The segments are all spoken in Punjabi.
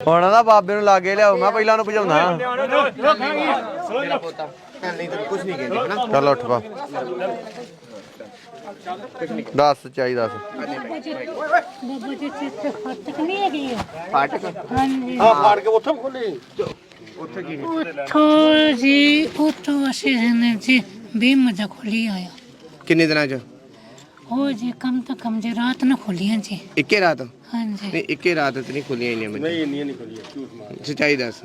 ਹੁਣ ਦਾ ਬਾਬੇ ਨੂੰ ਲਾਗੇ ਲਿਆਓ ਮੈਂ ਪਹਿਲਾਂ ਉਹਨੂੰ ਹਨਾ ਚੱਲ ਉੱਠ ਪਾ। ਦੱਸ ਚਾਹੀ ਦੱਸ। ਬਾਬਾ ਜੀ ਤੇ ਫਟਕ ਨਹੀਂ ਹੈਗੀ ਫਾਟਕ ਹਾਂਜੀ ਹਾਂ ਫਾੜ ਕੇ ਉੱਥੋਂ ਖੋਲੇ ਉੱਥੇ ਕੀ ਉੱਥੋਂ ਜੀ ਉੱਥੋਂ ਅਸੀਂ ਨੇ ਜੀ ਵੀ ਮਜ਼ਾ ਖੋਲੀ ਆਇਆ। ਕਿੰਨੇ ਦਿਨਾਂ ਚ? ਉਹ ਜੀ ਕਮ ਤੋਂ ਕਮ ਜੀ ਰਾਤ ਨੂੰ ਖੋਲੀਆਂ ਜੀ ਇੱਕੇ ਰਾਤ ਹਾਂਜੀ ਨਹੀਂ ਇੱਕੇ ਰਾਤ ਤੇ ਨਹੀਂ ਖੁੱਲੀਆਂ ਇੰਨੀਆਂ ਨਹੀਂ ਇੰਨੀਆਂ ਨਹੀਂ ਖੁੱਲੀਆਂ ਝੂਠ ਮਾਰ ਸੱਚਾਈ ਦੱਸ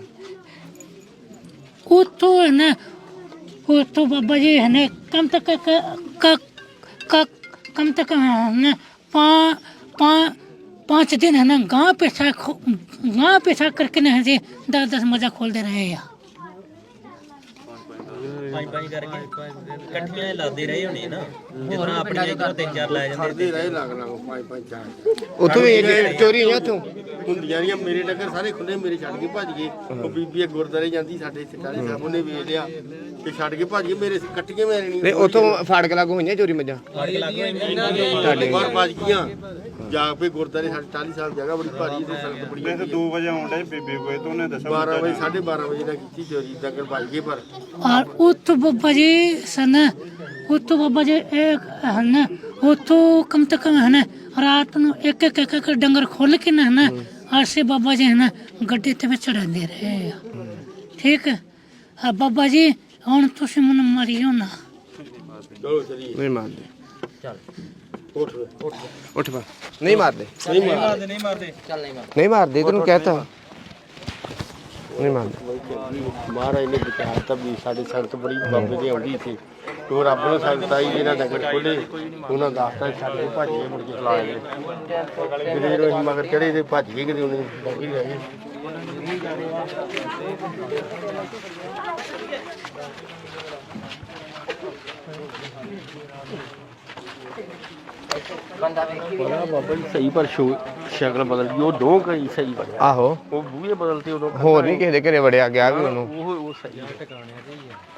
ਉੱਥੋਂ ਹੈ ਨਾ ਉੱਥੋਂ ਬਾਬਾ ਜੀ ਹੈ ਨਾ ਕਮ ਤੱਕ ਕ ਕ कम तक है ना पा पा पाँच दिन है ना गांव पेशा गांव पेशा करके ना जी दस दस मजा खोलते रहे यार ਪੰਜ ਪੰਜ ਕਰਕੇ ਇਕੱਠੀਆਂ ਹੀ ਲਾਦੇ ਰਹੇ ਹੋਣੇ ਨਾ ਜਿੱਦਾਂ ਆਪਣੀਆਂ ਇਧਰੋਂ ਤਿੰਨ ਚਾਰ ਲੈ ਜਾਂਦੇ ਰਹੇ ਲੱਗ ਲੱਗ ਪੰਜ ਪੰਜ ਚਾਰ ਉੱਥੋਂ ਵੀ ਇਹ ਚੋਰੀ ਹੋਈਆਂ ਉੱਥੋਂ ਹੁੰਦੀਆਂ ਰਹੀਆਂ ਮੇਰੇ ਡੱਕਰ ਸਾਰੇ ਖੁੱਲੇ ਮੇਰੇ ਛੱਡ ਕੇ ਭੱਜ ਗਏ ਉਹ ਬੀਬੀ ਇੱਕ ਗੁਰਦਾਰੇ ਜਾਂਦੀ ਸਾਡੇ ਇੱਥੇ ਕਾਲੇ ਸਾਹਿਬ ਉਹਨੇ ਵੇਚ ਲਿਆ ਤੇ ਛੱਡ ਕੇ ਭੱਜ ਗਏ ਮੇਰੇ ਕੱਟੀਆਂ ਮੇਰੇ ਨਹੀਂ ਨਹੀਂ ਉੱਥੋਂ ਫਾੜਕ ਲਾਗੂ ਹੋਈਆਂ ਚੋਰੀ ਮੱਝਾਂ ਤੁਹਾਡੇ ਬਾਹਰ ਭੱਜ ਗਈਆਂ ਜਾ ਕੇ ਗੁਰਦਾਰੇ ਸਾਡੇ 40 ਸਾਲ ਜਗ੍ਹਾ ਬੜੀ ਭਾਰੀ ਤੇ ਸੰਗਤ ਬੜੀ ਵੈਸੇ 2 ਵਜੇ ਆਉਂਦਾ ਬੇਬੇ ਕੋਏ ਤੋਂ ਉਹਨੇ ਦੱਸਿਆ 12 ਵਜੇ 12:30 ਵਜੇ ਨਾਲ ਕੀਤੀ ਚੋਰੀ ਡੱਕਰ ਭੱਜ ਗਏ ਪਰ और उत बाबा जी सन ਉੱਥੋਂ ਬਾਬਾ ਜੀ ਇਹ ਹਨ ਉੱਥੋਂ ਕਮ ਤੱਕ ਹਨ ਰਾਤ ਨੂੰ ਇੱਕ ਇੱਕ ਇੱਕ ਇੱਕ ਡੰਗਰ ਖੋਲ ਕੇ ਨਾ ਹਨ ਆਸੇ ਬਾਬਾ ਜੀ ਹਨ ਗੱਡੇ ਤੇ ਵਿੱਚ ਚੜਾਉਂਦੇ ਰਹੇ ਆ ਠੀਕ ਆ ਬਾਬਾ ਜੀ ਹੁਣ ਤੁਸੀਂ ਮੈਨੂੰ ਮਰਿਓ ਨਾ ਚਲੋ ਚਲੀਏ ਨਹੀਂ ਮੰਨਦੇ ਚਲ ਉੱਠ ਉੱਠ ਉੱਠ ਨਹੀਂ ਮਾਰਦੇ ਨਹੀਂ ਮਾਰਦੇ ਨਹੀਂ ਮਾਰਦੇ ਚੱਲ ਨਹੀਂ ਮਾਰਦੇ ਨਹੀਂ ਮਾਰਦੇ ਤੈਨੂੰ ਕਹਤਾ ਨਹੀਂ ਮਾਰਦੇ ਮਹਾਰਾਜ ਨੇ ਵਿਚਾਰਤਾ ਵੀ ਸਾਡੇ ਸੰਗਤ ਬੜੀ ਬਾਬੇ ਦੀ ਆਉਂਦੀ ਸੀ। ਉਹ ਰੱਬ ਨੂੰ ਸੰਗਤ ਆਈ ਇਹਨਾਂ ਡੰਗਰ ਖੋਲੇ ਉਹਨਾਂ ਦਾ ਆਸਤਾ ਛੱਡ ਮੁੜ ਕੇ ਖਲਾ ਗਏ ਜਿਹੜੇ ਜਿਹੜੇ ਮਗਰ ਚੜੇ ਤੇ ਭੱਜ ਕਿਤੇ ਉਹਨੇ ਬਾਕੀ ਰਹਿ ਗਏ। ਬੜਾ ਬਾਬਾ ਜੀ ਸਹੀ ਪਰ ਸ਼ੋ ਸ਼ਕਲ ਬਦਲ ਗਈ ਉਹ ਦੋ ਕਈ ਸਹੀ ਬਣਿਆ ਆਹੋ। ਉਹ ਬੂਹੇ ਬਦਲਤੇ ਉਦੋਂ ਹੋਰ ਨਹੀਂ। ਕਿਸੇ ਦੇ ਘਰੇ ਵੜਿਆ ਗਿਆ ਵੀ ਉਹਨੂੰ। ਉਹ ਉਹ ਸਹੀ ਟਿਕਾਣੇ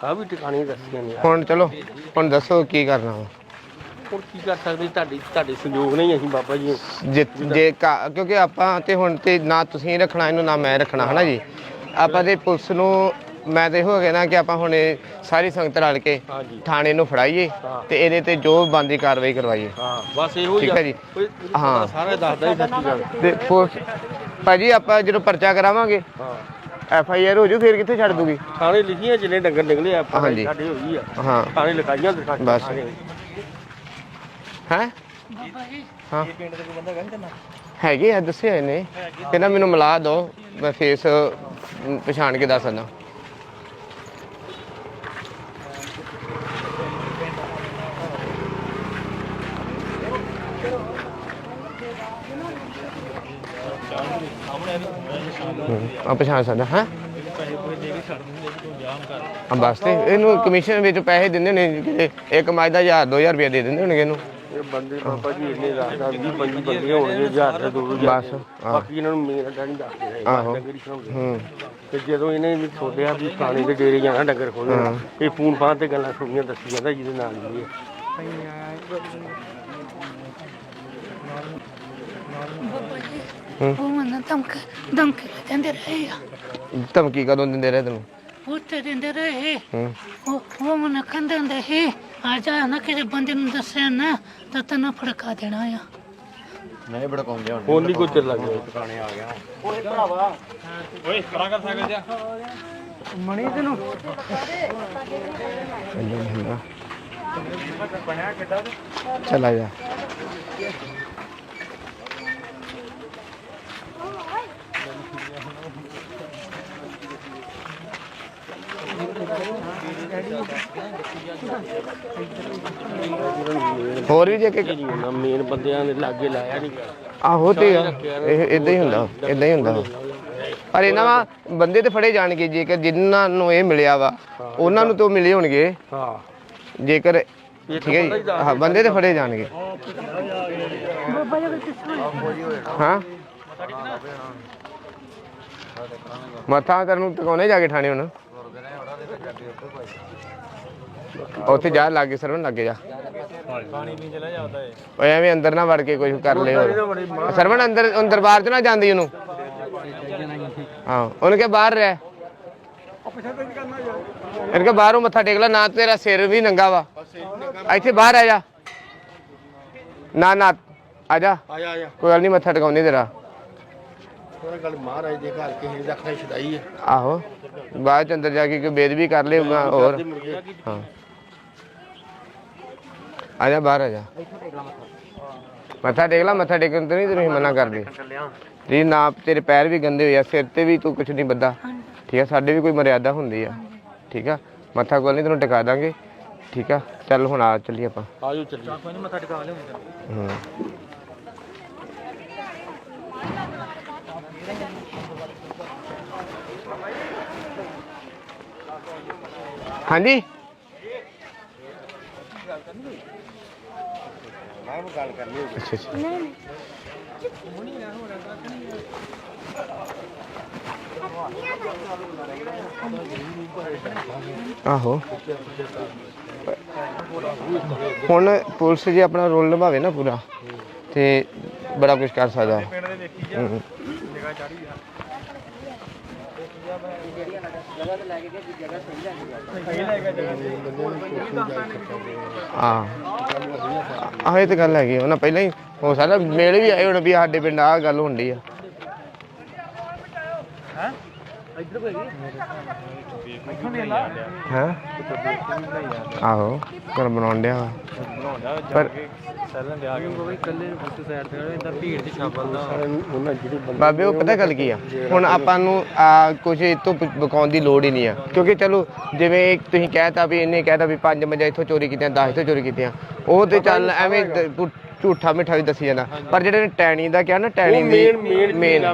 ਆ ਵੀ ਟਿਕਾਣੇ ਦੱਸੀਆਂ ਨੇ। ਹੁਣ ਚਲੋ ਹੁਣ ਦੱਸੋ ਕੀ ਕਰਨਾ ਵਾ। ਹੁਣ ਕੀ ਕਰ ਸਕਦੇ ਤੁਹਾਡੀ ਤੁਹਾਡੇ ਸੰਯੋਗ ਨਹੀਂ ਅਸੀਂ ਬਾਬਾ ਜੀ ਜੇ ਜੇ ਕਾ- ਕਿਉਂਕਿ ਆਪਾਂ ਤੇ ਹੁਣ ਤੇ ਨਾ ਤੁਸੀਂ ਰੱਖਣਾ ਇਹਨੂੰ ਨਾ ਮੈਂ ਰੱਖਣਾ ਹਨਾ ਜੀ? ਆਪਾਂ ਤੇ ਪੁਲਿਸ ਨੂੰ ਮੈਂ ਤੇ ਹੋ ਗਿਆ ਨਾ ਕਿ ਆਪਾਂ ਹੁਣ ਇਹ ਸਾਰੀ ਸੰਗਤ ਰਲ ਕੇ ਹਾਂਜੀ। ਥਾਣੇ ਨੂੰ ਫੜਾਈਏ ਤੇ ਇਹਦੇ ਤੇ ਜੋ ਬੰਦੀ ਕਾਰਵਾਈ ਕਰਵਾਈਏ। ਹਾਂ ਬਸ ਇਹੋ ਠੀਕ ਹੈ ਜੀ। ਹਾਂ। ਹਾਂ। ਸਾਰਾ ਦੱਸਦਾ ਹੀ ਸੱਚੀ ਗੱਲ। ਤੇ ਪੁਲਿਸ ਭਾਜੀ ਆਪਾਂ ਜਦੋਂ ਪਰਚਾ ਕਰਾਵਾਂਗੇ ਹਾਂ। ਐਫ ਆਈ ਆਰ ਹੋ ਜੂ ਫਿਰ ਕਿੱਥੇ ਛੱਡ ਦੂਗੀ? ਥਾਣੇ ਲਿਖੀਆਂ ਜਿੰਨੇ ਡੰਗਰ ਨਿਕਲੇ ਆਪਾਂ ਹਾਂਜੀ। ਸਾਡੇ ਹੋਈ ਆ। ਹਾਂ। ਥਾਣੇ ਲਿਖਾਈਆਂ ਦਿਖਾ ਬਸ। ਹੈ? ਬਾਬਾ ਜੀ ਹਾਂ। ਹੈਗੇ ਆ ਦੱਸਿਆ ਇਹਨੇ। ਕਹਿੰਦਾ ਮੈਨੂੰ ਮਿਲਾ ਦਿਓ ਮੈਂ ਫੇਸ ਅਮ, ਪਛਾਣ ਕੇ ਦੱਸ ਸਕਦਾ ਆ ਪਛਾਣ ਸਕਦਾ ਹਾਂ ਆ ਬਸ ਤੇ ਇਹਨੂੰ ਕਮਿਸ਼ਨ ਵਿੱਚ ਪੈਸੇ ਦਿੰਦੇ ਨੇ ਕਿਤੇ ਇੱਕ ਮੱਝ ਦਾ 1000 2000 ਰੁਪਏ ਦੇ ਦਿੰਦੇ ਹੋਣਗੇ ਇਹਨੂੰ ਇਹ ਬੰਦੇ ਬਾਬਾ ਜੀ ਇੰਨੇ ਰੱਖਦਾ 20 25 ਬੰਦੇ ਹੋਣਗੇ ਹਜ਼ਾਰ ਤੇ ਦੋ ਹਜ਼ਾਰ ਬਸ, ਦੇ। ਹਾਂ। ਬਾਕੀ ਇਹਨਾਂ ਨੂੰ ਮੇਰਾ ਡਾਣੀ ਦੱਸਦੇ ਰਹੇ ਆਹੋ। ਡੰਗਰ। ਹੂੰ ਤੇ ਜਦੋਂ ਇਹਨੇ ਵੀ ਸੋਧਿਆ ਵੀ ਥਾਣੇ ਦੇ ਡੇਰੇ ਜਾਣਾ ਡੰਗਰ ਖੋਲ੍ਹਣਾ ਇਹ ਫੋਨ ਫਾਨ ਤੇ ਗੱਲਾਂ ਸੁਣੀਆਂ ਦੱਸੀ ਜਾਂਦਾ ਜਿਹਦੇ ਨਾਲ ਹੀ ਇਹ ਬਾਬਾ ਜੀ ਉਹ ਮਨ ਧਮਕ ਧਮਕ ਦਿੰਦੇ ਰਹੇ ਆ। ਧਮਕੀ ਕਦੋਂ ਦਿੰਦੇ ਰਹੇ ਤੈਨੂੰ? ਉੱਤੇ ਦਿੰਦੇ ਰਹੇ। ਹੂੰ। ਉਹ ਉਹ ਮਨ ਕਹਿੰਦੇ ਹੁੰਦੇ ਸੀ ਆ ਜਾ ਨਾ ਕਿਸੇ ਬੰਦੇ ਨੂੰ ਦੱਸਿਆ ਨਾ ਤਾਂ ਤੈਨੂੰ ਫੜਕਾ ਦੇਣਾ ਆ। ਫੋਨ ਨਹੀਂ ਕੋਈ ਚੱਲ ਲੱਗਿਆ ਚੱਲੋ ਹੁੰਦਾ ਚਲਾ ਜਾ। ਹੋਰ ਵੀ ਜੇ ਕਿ ਮੇਨ ਬੰਦਿਆਂ ਦੇ ਲਾਗੇ ਲਾਇਆ ਨਹੀਂ ਆਹੋ ਤੇ ਆ, ਇਹ ਇਦਾਂ ਹੀ ਹੁੰਦਾ ਇਦਾਂ ਹੀ ਹੁੰਦਾ। ਪਰ ਇਹਨਾਂ ਵਾ ਬੰਦੇ ਤੇ ਫੜੇ ਜਾਣਗੇ ਜੇਕਰ ਜਿਨ੍ਹਾਂ ਨੂੰ ਇਹ ਮਿਲਿਆ ਵਾ ਉਹਨਾਂ ਨੂੰ ਤਾਂ ਮਿਲੇ ਹੋਣਗੇ। ਹਾਂ। ਜੇਕਰ ਠੀਕ ਹੈ ਜੀ ਹਾਂ ਬੰਦੇ ਤੇ ਫੜੇ ਜਾਣਗੇ। ਬਾਬਾ ਜੀ ਕਿਸ ਹਾਂ ਮੱਥਾ ਤੈਨੂੰ ਟਿਕਾਉਣੇ ਜਾ ਕੇ ਠਾਣੇ ਹੁਣ। ਉੱਥੇ ਜਾ ਲਾਗੇ ਸਰਵਨ ਲੱਗੇ ਜਾ। ਪਾਣੀ ਨਹੀਂ ਚਲਾ ਜਾਂਦਾ ਓਏ ਐਵੇਂ ਅੰਦਰ ਨਾ ਵੜ ਕੇ ਕੁਝ ਕਰ ਲੈ ਹੋਰ। ਸਰਵਨ ਅੰਦਰ ਅੰਦਰ ਬਾਹਰ ਚ ਨਾ ਜਾਂਦੀ ਉਹਨੂੰ। ਹਾਂ ਉਹਨੇ ਕਿਹਾ ਬਾਹਰ ਰਹਿ। ਇਹਨੇ ਕਿਹਾ ਬਾਹਰੋਂ ਮੱਥਾ ਟੇਕ ਲੈ ਨਾ ਤੇਰਾ ਸਿਰ ਵੀ ਨੰਗਾ ਵਾ। ਇੱਥੇ ਬਾਹਰ ਆ ਜਾ। ਨਾ ਨਾ ਆ ਜਾ। ਆ ਜਾ ਕੋਈ ਗੱਲ ਨਹੀਂ ਮੱਥਾ ਟਿਕਾਉਂਦੇ ਤੇਰਾ। ਉਹਨਾਂ ਗੱਲ ਮਹਾਰਾਜ ਦੇ ਘਰ ਕਿਸੇ ਦਾ ਖੜਾ ਛਡਾਈ ਹੈ। ਆਹੋ ਬਾਅਦ ਚ ਅੰਦਰ ਜਾ ਕੇ ਕੋਈ ਬੇਦਬੀ ਕਰ ਲਿਓ ਹੋਰ। ਹਾਂ। ਆ ਜਾ ਬਾਹਰ ਆ ਜਾ। ਮੱਥਾ ਟੇਕ ਲਾ ਮੱਥਾ ਟੇਕਣ ਤੇ ਨਹੀਂ ਤੈਨੂੰ ਅਸੀਂ ਮਨਾ ਕਰਦੇ। ਜੀ ਨਾ ਤੇਰੇ ਪੈਰ ਵੀ ਗੰਦੇ ਹੋਏ ਆ ਸਿਰ ਤੇ ਵੀ ਤੂੰ ਕੁਝ ਨਹੀਂ ਬੱਦਾ ਠੀਕ ਆ ਸਾਡੇ ਵੀ ਕੋਈ ਮਰਿਆਦਾ ਹੁੰਦੀ ਆ। ਠੀਕ ਆ ਮੱਥਾ ਕੋਲ ਨਹੀਂ ਤੈਨੂੰ ਟਿਕਾ ਦਾਂਗੇ। ਠੀਕ ਆ ਚੱਲ ਹੁਣ ਆ ਚੱਲੀਏ ਆਪਾਂ। ਆਜੋ ਚੱਲੀਏ। ਹੂੰ। ਹਾਂਜੀ। ਅੱਛਾ ਅੱਛਾ ਆਹੋ। ਹੁਣ ਪੁਲਿਸ ਜੇ ਆਪਣਾ ਰੋਲ ਨਿਭਾਵੇ ਨਾ ਪੂਰਾ ਤੇ ਬੜਾ ਕੁਝ ਕਰ ਸਕਦਾ। ਹੂੰ। ਹਾਂ ਆਹ ਇਹ ਤੇ ਗੱਲ ਹੈਗੀ ਆ। ਉਹਨਾਂ ਪਹਿਲਾਂ ਹੀ ਹੋ ਸਕਦਾ ਮੇਲੇ ਵੀ ਆਏ ਹੁਣ ਵੀ ਸਾਡੇ ਪਿੰਡ ਆਹ ਗੱਲ ਹੁੰਦੀ ਆ ਹਾਂ? ਆਹੋ ਘਰ ਬਣਾਉਣ ਡਿਆ ਵਾ। ਪਰ ਉਹਨਾਂ ਜਿਹੜੇ ਬੰਦੇ ਬਾਬੇ ਉਹ ਪਤਾ ਗੱਲ ਕੀ ਆ? ਹੁਣ ਆਪਾਂ ਨੂੰ ਆ ਕੁਝ ਇਤੋਂ ਬਕਾਉਣ ਦੀ ਲੋੜ ਹੀ ਨਹੀਂ ਆ। ਕਿਉਂਕਿ ਚਲੋ ਜਿਵੇਂ ਤੁਸੀਂ ਕਹਿਤਾ ਵੀ ਇਹਨੇ ਕਹਿਤਾ ਵੀ ਪੰਜ ਮੱਝਾਂ ਇੱਥੋਂ ਚੋਰੀ ਕੀਤੀਆਂ 10 ਇੱਥੋਂ ਚੋਰੀ ਕੀਤੀਆਂ। ਉਹ ਤੇ ਚੱਲ ਐਵੇਂ ਦ- ਝੂਠਾ ਮਿੱਠਾ ਵੀ ਦੱਸੀ ਜਾਂਦਾ। ਪਰ ਜਿਹੜੇ ਨੇ ਟੈਣੀ ਦਾ ਕਿਹਾ ਨਾ ਟੈਣੀ ਦੀ ਮੇਨ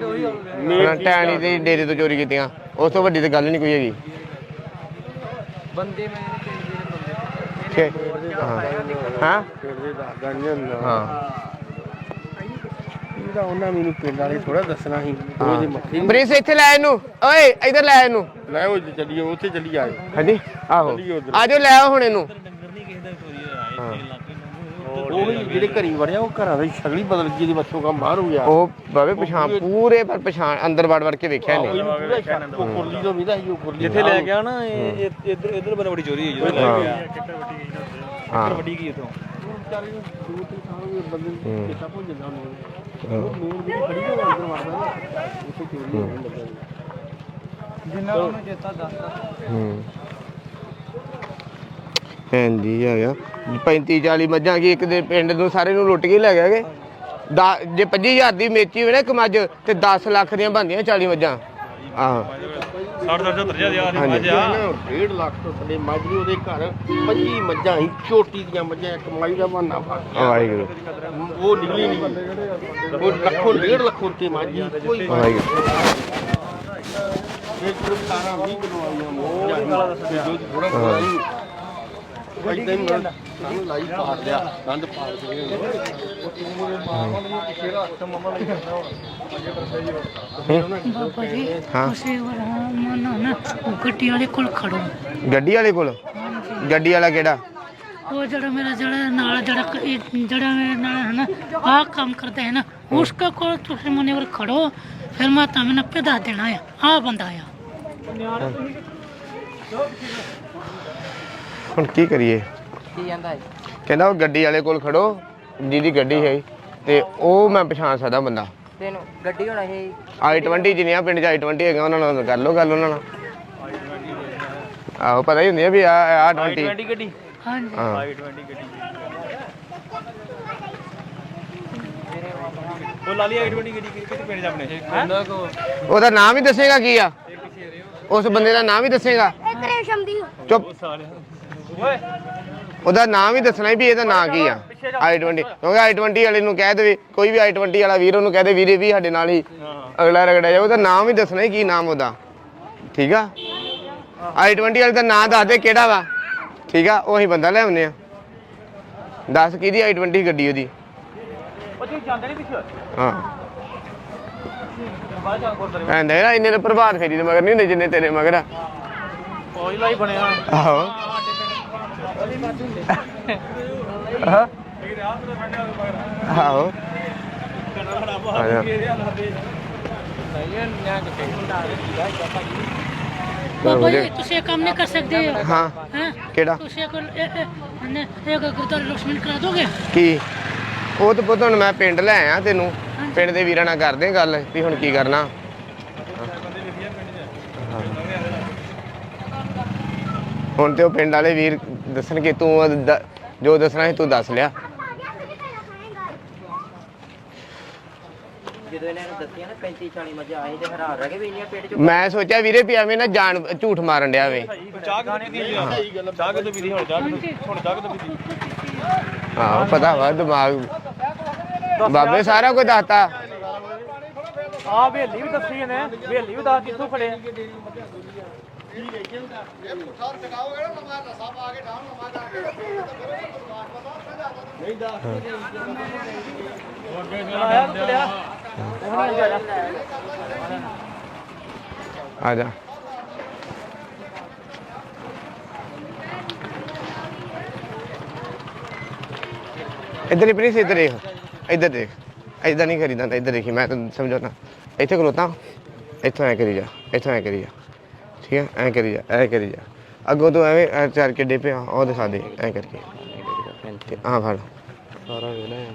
ਮੇਨ ਟੈਣੀ ਦੇ ਡੇਰੇ ਤੋਂ ਚੋਰੀ ਕੀਤੀਆਂ। ਉਸ ਤੋਂ ਵੱਡੀ ਤਾਂ ਗੱਲ ਨਹੀਂ ਕੋਈ ਹੈਗੀ। ਬੰਦੇ ਮੈਂ ਹਾਂ ਹਾਂ। ਦੇ ਨਹੀਂ ਹਾਂ? ਇਹਦਾ ਉਹਨਾਂ ਮੈਨੂੰ ਪਿੰਡ ਵਾਲੇ ਥੋੜਾ ਦੱਸਣਾ ਸੀ। ਉਹਦੇ ਮੱਥੇ ਨੂੰ ਪ੍ਰਿੰਸ ਇੱਥੇ ਲੈ ਇਹਨੂੰ। ਓਏ ਇੱਧਰ ਲੈ ਇਹਨੂੰ। ਲੈ ਉਹ ਚੱਲੀਏ ਉੱਥੇ ਚੱਲੀ ਆਏ। ਹਾਂਜੀ? ਆਹੋ। ਆਜੋ ਲੈ ਆਓ ਹੁਣ ਇਹਨੂੰ। ਉਹ ਵੀ ਜਿਹੜੇ ਘਰੀ ਵੜਿਆ ਉਹ ਘਰਾਂ ਦੀ ਸ਼ਕਲ ਹੀ ਬਦਲ ਗਈ ਇਹਦੇ ਬੱਚੋਂ ਕੰਮ ਬਾਹਰ ਹੋ ਗਿਆ। ਉਹ ਬਾਬੇ ਪਛਾਣ ਪੂਰੇ ਪਰ ਪਛਾਣ ਅੰਦਰ ਵੜ ਵੜ ਕੇ ਵੇਖਿਆ ਨੇ ਇਹਨੂੰ ਪੂਰਾ ਸ਼ੱਕ ਉਹ ਕੁਰਲੀ ਤੋਂ ਵੀ ਦਾ ਉਹ ਕੁਰਲੀ ਜਿੱਥੇ ਲੈ ਗਿਆ ਨਾ ਇਹ ਇੱਧਰ ਇੱਧਰ ਬੜੀ ਚੋਰੀ ਹੋਈ ਜਦੋਂ ਲੈ ਗਿਆ। ਹਾਂ। ਵੱਡੀ ਕੀ ਇਥੋਂ ਵਿਚਾਰੇ ਨੂੰ ਦੋ ਤਿੰਨ ਸਾਲ ਹੋ ਗਏ ਬੰਦੇ ਨੂੰ ਚੇਤਾ ਭੁੱਲ ਜਾਂਦਾ ਉਹਨੂੰ। ਉਹ ਮੇਨ ਜਿਹੜੀ ਖੜੀ ਤੋਂ ਅੰਦਰ ਵੜਦਾ ਨਾ ਉੱਥੇ ਚੋਰੀ ਹੋਣ ਲੱਗਾ ਹੂੰ। ਹਾਂਜੀ ਆ ਗਿਆ। 35 40 ਮੱਝਾਂ ਕੀ ਇੱਕ ਦੇ ਪਿੰਡ ਨੂੰ ਸਾਰੇ ਨੂੰ ਲੁੱਟ ਕੇ ਲੈ ਗਏ ਦਾ- ਜੇ 25000 ਦੀ ਮੇਚੀ ਹੋਵੇ ਨਾ ਇੱਕ ਮੱਝ ਤੇ 10 ਲੱਖ ਦੀਆਂ ਬਣਦੀਆਂ 40 ਮੱਝਾਂ। ਆਹ। 60 70 ਹਜ਼ਾਰ ਹਾਂਜੀ। ਡੇਢ ਲੱਖ ਤੋਂ ਥੱਲੇ ਮੱਝ ਨਹੀਂ ਉਹਦੇ ਘਰ 25 ਮੱਝਾਂ ਹੀ ਛੋਟੀ ਦੀਆਂ ਮੱਝਾਂ ਇੱਕ ਮਾਈ ਦਾ ਬਹਾਨਾ ਪਾ ਵਾਹਿਗੁਰੂ। ਉਹ ਨਿਕਲੀ ਨਹੀਂ। ਉਹ ਲੱਖੋਂ ਡੇਢ ਲੱਖੋਂ ਤੇ ਮੱਝ ਹੀ ਕੋਈ ਵਾਹਿਗੁਰੂ। ਇੱਕ ਸਿਰਫ 18 20 ਕਿਲੋ ਆਈਆਂ ਮੱਝਾਂ। ਜੋ ਥੋੜਾ ਥੋੜਾ ਇਦਾਂ ਹੀ ਸਾਨੂੰ ਲਾਈ ਪਾੜ ਲਿਆ ਦੰਦ ਪਾੜ ਕੇ ਬਾਬਾ ਜੀ ਹਾਂ। ਉਸੇ ਵਾਲਾ ਮਨ ਨਾ ਉਹ ਗੱਡੀ ਵਾਲੇ ਕੋਲ ਖੜੋ। ਗੱਡੀ ਵਾਲੇ ਕੋਲ? ਗੱਡੀ ਵਾਲਾ ਕਿਹੜਾ? ਉਹ ਜਿਹੜਾ ਮੇਰਾ ਜਿਹੜਾ ਨਾਲ ਜਿਹੜਾ ਜਿਹੜਾ ਮੇਰੇ ਨਾਲ ਹੈ ਨਾ ਆਹ ਕੰਮ ਕਰਦਾ ਹੈ ਨਾ ਉਸਕਾ ਕੋਲ ਤੁਸੀਂ ਮਨੇ ਵਰ ਖੜੋ ਫਿਰ ਮੈਂ ਤੁਹਾਨੂੰ ਨੱਪੇ ਦੱਸ ਦੇਣਾ ਆ ਆਹ ਬੰਦਾ ਆ। ਹੁਣ ਕੀ ਕਰੀਏ? ਕੀ ਜਾਂਦਾ ਹੈ ਕਹਿੰਦਾ ਉਹ ਗੱਡੀ ਵਾਲੇ ਕੋਲ ਖੜੋ ਜਿਹਦੀ ਗੱਡੀ ਹੈ ਤੇ ਉਹ ਮੈਂ ਪਛਾਣ ਸਕਦਾ ਬੰਦਾ। ਤੈਨੂੰ ਗੱਡੀ ਹੋਣਾ ਇਹ i20 ਜਿੰਨੀਆਂ ਪਿੰਡ 'ਚ i20 ਹੈਗਾ ਉਹਨਾਂ ਨਾਲ ਕਰ ਲਓ ਗੱਲ ਉਹਨਾਂ ਨਾਲ। ਆਹੋ ਪਤਾ ਹੀ ਹੁੰਦੀ ਆ ਵੀ ਆ ਆ 20 ਗੱਡੀ? ਹਾਂਜੀ। ਹਾਂ। i20 ਗੱਡੀ। ਉਹ ਲਾਲੀ i20 ਗੱਡੀ ਕਿੱਥੇ ਪਿੰਡ ਚ ਆਪਣੇ? ਉਹਦਾ ਨਾਮ ਹੀ ਦੱਸੇਗਾ ਕੀ ਆ? ਉਸ ਬੰਦੇ ਦਾ ਨਾਮ ਹੀ ਦੱਸੇਗਾ? ਇੱਕ ਰੇਸ਼ਮ ਦੀ ਚੁੱਪ। ਉਹਦਾ ਨਾਮ ਹੀ ਦੱਸਣਾ ਹੀ ਵੀ ਇਹਦਾ ਨਾਂ ਕੀ ਆ। i20 ਕਿਉਂਕਿ i20 ਵਾਲੇ ਨੂੰ ਕਹਿ ਦੇਵੇ ਕੋਈ ਵੀ i20 ਵਾਲਾ ਵੀਰ ਉਹਨੂੰ ਕਹਦੇ ਵੀਰੇ ਵੀ ਸਾਡੇ ਨਾਲ ਹੀ ਅਗਲਾ ਰਗੜਿਆ ਜਾਊ ਉਹਦਾ ਨਾਮ ਹੀ ਦੱਸਣਾ ਹੀ ਕੀ ਨਾਮ ਉਹਦਾ। ਠੀਕ ਆ? I20 ਵਾਲੇ ਦਾ ਨਾਂ ਦੱਸ ਦੇ ਕਿਹੜਾ ਵਾ। ਠੀਕ ਆ? ਉਹੀ ਬੰਦਾ ਲੈ ਆਉਂਦੇ ਆ। ਦੱਸ ਕਿਹਦੀ i20 ਗੱਡੀ ਉਹਦੀ? ਉਹ ਤੁਸੀਂ ਜਾਂਦੇ ਨਹੀਂ ਪਿੱਛੇ? ਹਾਂ। ਬਾਅਦ ਚ ਗੁਰਦਾਰੇ ਕਹਿੰਦੇ ਨਾ ਇੰਨੇ ਤਾਂ ਪ੍ਰਭਾਤ ਫੇਰੀ ਦੇ ਮਗਰ ਨਹੀਂ ਹੁੰਦੇ ਜਿੰਨੇ ਤੇਰੇ ਮਗਰ ਆ। ਕੋਈ ਲਾਈ ਬਣਿਆ। ਆਹੋ। ਹਾਂ। ਆਹੋ। ਆ ਜਾ ਬਾਬਾ ਜੀ ਤੁਸੀਂ ਇਹ ਕੰਮ ਨਹੀਂ ਕਰ ਸਕਦੇ। ਹਾਂ। ਹੈਂ? ਕਿਹੜਾ? ਤੁਸੀਂ ਕੋਲ ਇਹ ਇਹ ਗੁਰਦੁਆਰਾ ਲక్ష్ਮਣ ਕਰਾ ਦੋਗੇ? ਕੀ? ਉਹ ਤਾਂ ਪੁੱਤ ਹੁਣ ਮੈਂ ਪਿੰਡ ਲੈ ਆਇਆ ਤੈਨੂੰ। ਪਿੰਡ ਦੇ ਵੀਰਾਂ ਨਾਲ ਕਰਦੇ ਗੱਲ ਵੀ ਹੁਣ ਕੀ ਕਰਨਾ। ਹੁਣ ਤੇ ਉਹ ਪਿੰਡ ਵਾਲੇ ਵੀਰ ਦੱਸਣਗੇ ਤੂੰ ਉਹ ਦ- ਜੋ ਦੱਸਣਾ ਸੀ ਤੂੰ ਦੱਸ ਲਿਆ। ਜਦੋਂ ਇਹਨਾਂ ਨੂੰ ਦੱਸਿਆ ਨਾ 35 40 ਮੱਝਾਂ ਆਏ ਤੇ ਹੈਰਾਨ ਰਹਿ ਗਏ ਵੀ ਇੰਨੀਆਂ ਪੇਟ ਚ ਮੈਂ ਸੋਚਿਆ ਵੀਰੇ ਵੀ ਐਵੇਂ ਨਾ ਜਾਣ ਝੂਠ ਮਾਰਨ ਡਿਆ ਵੇ। ਹੁਣ ਹੁਣ ਹਾਂ ਪਤਾ? ਵਾ ਦਿਮਾਗ। ਬਾਬੇ ਸਾਰਾ ਕੁਝ ਦੱਸਤਾ। ਆ ਵੇਲੀ ਵੀ ਦੱਸੀ ਨੇ ਵੇਲੀ ਵੀ ਦੱਸ ਕਿੱਥੋਂ ਫੜੇ ਆ ਜਾ ਇੱਧਰ ਹੀ ਪ੍ਰਿੰਸ ਇੱਧਰ ਦੇਖ ਇੱਧਰ ਦੇਖ ਇੱਧਰ ਨਹੀਂ ਕਰੀਦਾ ਹੁੰਦਾ, ਇੱਧਰ ਦੇਖੀ ਮੈਂ ਤੈਨੂੰ ਸਮਝਾਉਣਾ ਇੱਥੇ ਖਲੋਤਾ ਇੱਥੋਂ ਐ ਕਰੀ ਜਾ ਇੱਥੋਂ ਐ ਕਰੀ ਜਾ ਠੀਕ ਹੈ? ਐ ਕਰੀ ਜਾ ਐ ਕਰੀ ਜਾ। ਅੱਗੋਂ ਤੋਂ ਐਵੇਂ ਐ ਚਾਰ ਕੇ ਡੇ ਪਿਆ ਉਹ ਦਿਖਾ ਦੇ ਐ ਕਰਕੇ। ਤੇ ਆਹ ਫੜ। ਸਾਰਾ ਵੇਲੇ।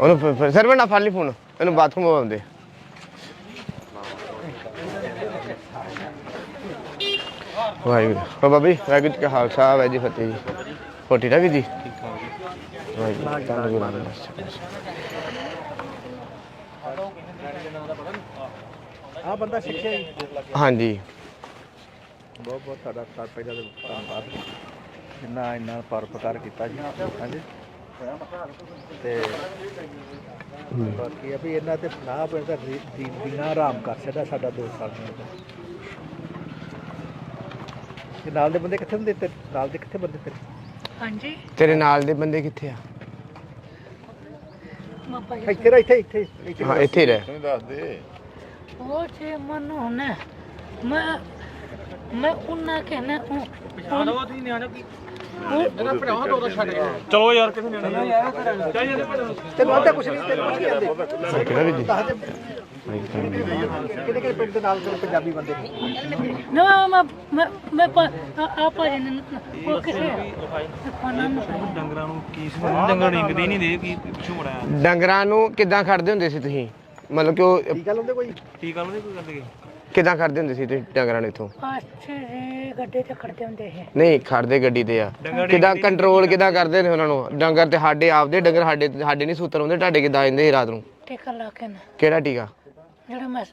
ਉਹਨੂੰ ਫਿਰ- ਨਾ ਫੜ ਲਈ ਫੋਨ ਇਹਨੂੰ ਬਾਥਰੂਮ ਆਉਂਦੇ ਵਾਹਿਗੁਰੂ। ਹੋ ਬਾਬੀ ਵਾਹਿਗੁਰੂ ਜੀ ਕਾ ਖਾਲਸਾ ਵਾਹਿਗੁਰੂ ਜੀ ਕੀ ਫਤਿਹ ਜੀ। ਠੀਕ ਠਾਕ ਜੀ? ਵਾਹਿਗੁਰੂ ਧੰਨ ਗੁਰੂ ਰਾਮਦਾਸ ਆ ਬੰਦਾ ਸਿੱਖਿਆ ਜੀ ਹਾਂਜੀ। ਬਹੁਤ ਬਹੁਤ ਤੁਹਾਡਾ ਸਰ ਪਹਿਲਾਂ ਦਾ ਧੰਨਵਾਦ। ਜਿੰਨਾ ਇੰਨਾ ਪਰਪਕਾਰ ਕੀਤਾ ਜੀ। ਹਾਂਜੀ। ਤੇ ਬਾਕੀ ਆ ਵੀ ਇਹਨਾਂ ਤੇ ਨਾ ਪੈਂਦਾ ਦੀਨਾ ਆਰਾਮ ਕਰ ਛੱਡਾ ਸਾਡਾ ਦੋ ਸਾਲ ਦਾ। ਇਹ ਨਾਲ ਦੇ ਬੰਦੇ ਕਿੱਥੇ ਹੁੰਦੇ ਤੇ ਨਾਲ ਦੇ ਕਿੱਥੇ ਬੰਦੇ ਤੇਰੇ? ਹਾਂਜੀ। ਤੇਰੇ ਨਾਲ ਦੇ ਬੰਦੇ ਕਿੱਥੇ ਆ? ਇੱਥੇ ਰਹਿ ਇੱਥੇ ਇੱਥੇ। ਇੱਥੇ ਹਾਂ ਇੱਥੇ ਰਹਿ ਉਹ ਮੈਂ ਮੈਂ ਉਹਨਾਂ ਕਹਿਣਾ ਉਹ ਪਛਾਣੋ ਤੁਸੀਂ ਨਿਆਣੋ ਕੀ? ਚਲੋ ਯਾਰ ਕਿੱਥੇ ਨਿਆਣੇ ਤੈਨੂੰ ਆਂਦਾ ਕੁਛ ਨਹੀਂ ਤੈਨੂੰ ਕੁਛ ਨਹੀਂ ਆਂਦੇ ਕਿਹੜਾ ਵੀ ਜੀ? ਕਿਹੜੇ ਕਿਹੜੇ ਪਿੰਡ ਦੇ ਨਾਲ ਤੇਰੇ ਪੰਜਾਬੀ ਬੰਦੇ ਨੇ? ਨਾ ਮੈਂ ਮੈਂ ਮੈਂ ਆਪਾ ਜਨ ਉਹ ਕਿਸੇ ਖਾਣਾ ਨੂੰ ਡੰਗਰਾਂ ਨੂੰ ਕੀ ਡੰਗਰ ਨਿੰਗਦੇ ਨਹੀਂ ਦੇ ਕੀ ਪਿੱਛੋਂ ਮੜਾਇਆ ਡੰਗਰਾਂ ਨੂੰ ਕਿੱਦਾਂ ਖੜਦੇ ਹੁੰਦੇ ਸੀ ਤੁਸੀਂ? ਮਤਲਬ ਕਿ ਉਹ ਕੀ ਗੱਲ ਹੁੰਦੇ ਕੋਈ? ਕੀ ਗੱਲ ਹੁੰਦੀ ਕੋਈ ਕਰਦੇ ਕਿੱਦਾਂ ਖੜਦੇ ਹੁੰਦੇ ਸੀ ਤੁਸੀਂ ਡੰਗਰਾਂ ਨੂੰ ਇੱਥੋਂ? ਅੱਛੇ ਜੀ ਗੱਡੇ ਤੇ ਖੜਦੇ ਹੁੰਦੇ ਸੀ। ਨਹੀਂ ਖੜਦੇ ਗੱਡੀ ਤੇ ਆ। ਕਿੱਦਾਂ ਕੰਟਰੋਲ ਕਿੱਦਾਂ ਕਰਦੇ? ਨੇ ਉਹਨਾਂ ਨੂੰ? ਡੰਗਰ ਤੇ ਸਾਡੇ ਆਪਦੇ ਡੰਗਰ ਸਾਡੇ ਸਾਡੇ ਨਹੀਂ ਸੂਤਰ ਹੁੰਦੇ ਤੁਹਾਡੇ ਕਿੱਦਾਂ ਆਉਂਦੇ ਸੀ ਰਾਤ ਨੂੰ? ਟਿਕਾ ਲਾ ਕੇ ਨਾ। ਕਿਹੜਾ ਟੀਕਾ? ਜਿਹੜਾ ਮੈਂ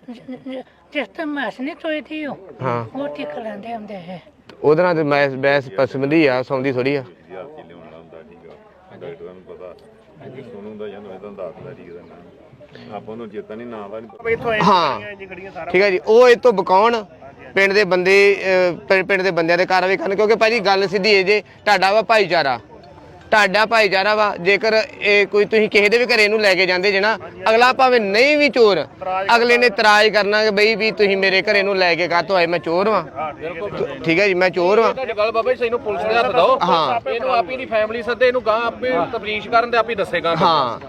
ਜਿਸ ਤੇ ਮੈਸ ਨਹੀਂ ਚੋਈ ਥੀ ਉਹ ਹਾਂ। ਉਹ ਟਿਕਾ ਲੈਂਦੇ ਹੁੰਦੇ ਹੈ ਉਹਦੇ ਨਾਲ ਤੇ ਮੈਂ ਬੈਸ ਪਸੰਦੀ ਆ ਸੌਂਦੀ ਥੋੜੀ ਆ। ਆਪਾਂ ਨੂੰ ਚੇਤਾ ਨਹੀਂ ਨਾਂ ਦਾ ਨਹੀਂ। ਹਾਂ। ਠੀਕ ਹੈ ਜੀ ਉਹ ਇਹ ਤੋਂ ਬਕਾਉਣ ਪਿੰਡ ਦੇ ਬੰਦੇ ਅਹ, ਪਿੰ- ਪਿੰਡ ਦੇ ਬੰਦਿਆਂ ਦੇ ਕਾਰਵਾਈ ਕਰਨ ਕਿਉਂਕਿ ਭਾਜੀ ਗੱਲ ਸਿੱਧੀ ਹੈ ਜੇ ਤੁਹਾਡਾ ਵਾ ਭਾਈਚਾਰਾ। ਤੁਹਾਡਾ ਭਾਈਚਾਰਾ ਵਾ ਜੇਕਰ ਇਹ ਕੋਈ ਤੁਸੀਂ ਕਿਸੇ ਦੇ ਵੀ ਘਰੇ ਇਹਨੂੰ ਲੈ ਕੇ ਜਾਂਦੇ ਜੇ ਨਾ ਅਗਲਾ ਭਾਵੇਂ ਨਹੀਂ ਵੀ ਚੋਰ ਅਗਲੇ ਨੇ ਇਤਰਾਜ਼ ਕਰਨਾ ਕਿ ਬਈ ਵੀ ਤੁਸੀਂ ਮੇਰੇ ਘਰੇ ਨੂੰ ਲੈ ਕੇ ਕਾਹਤੋਂ ਆਏ ਮੈਂ ਚੋਰ ਵਾਂ। ਠੀਕ ਹੈ ਜੀ ਮੈਂ ਚੋਰ ਵਾਂ। ਤੁਹਾਡੀ ਗੱਲ ਬਾਬਾ ਜੀ ਸਹੀ ਨੂੰ ਪੁਲਿਸ ਦੇ ਹੱਥ ਦਿਓ। ਹਾਂ। ਇਹਨੂੰ ਆਪੀ ਦੀ ਫੈਮਿਲੀ ਸੱਦੇ ਇਹਨੂੰ ਗਾਂ ਆਪੇ ਤਬਲੀਸ਼ ਕਰਨ ਤੇ ਆਪੇ ਦੱਸੇਗਾ। ਹਾਂ।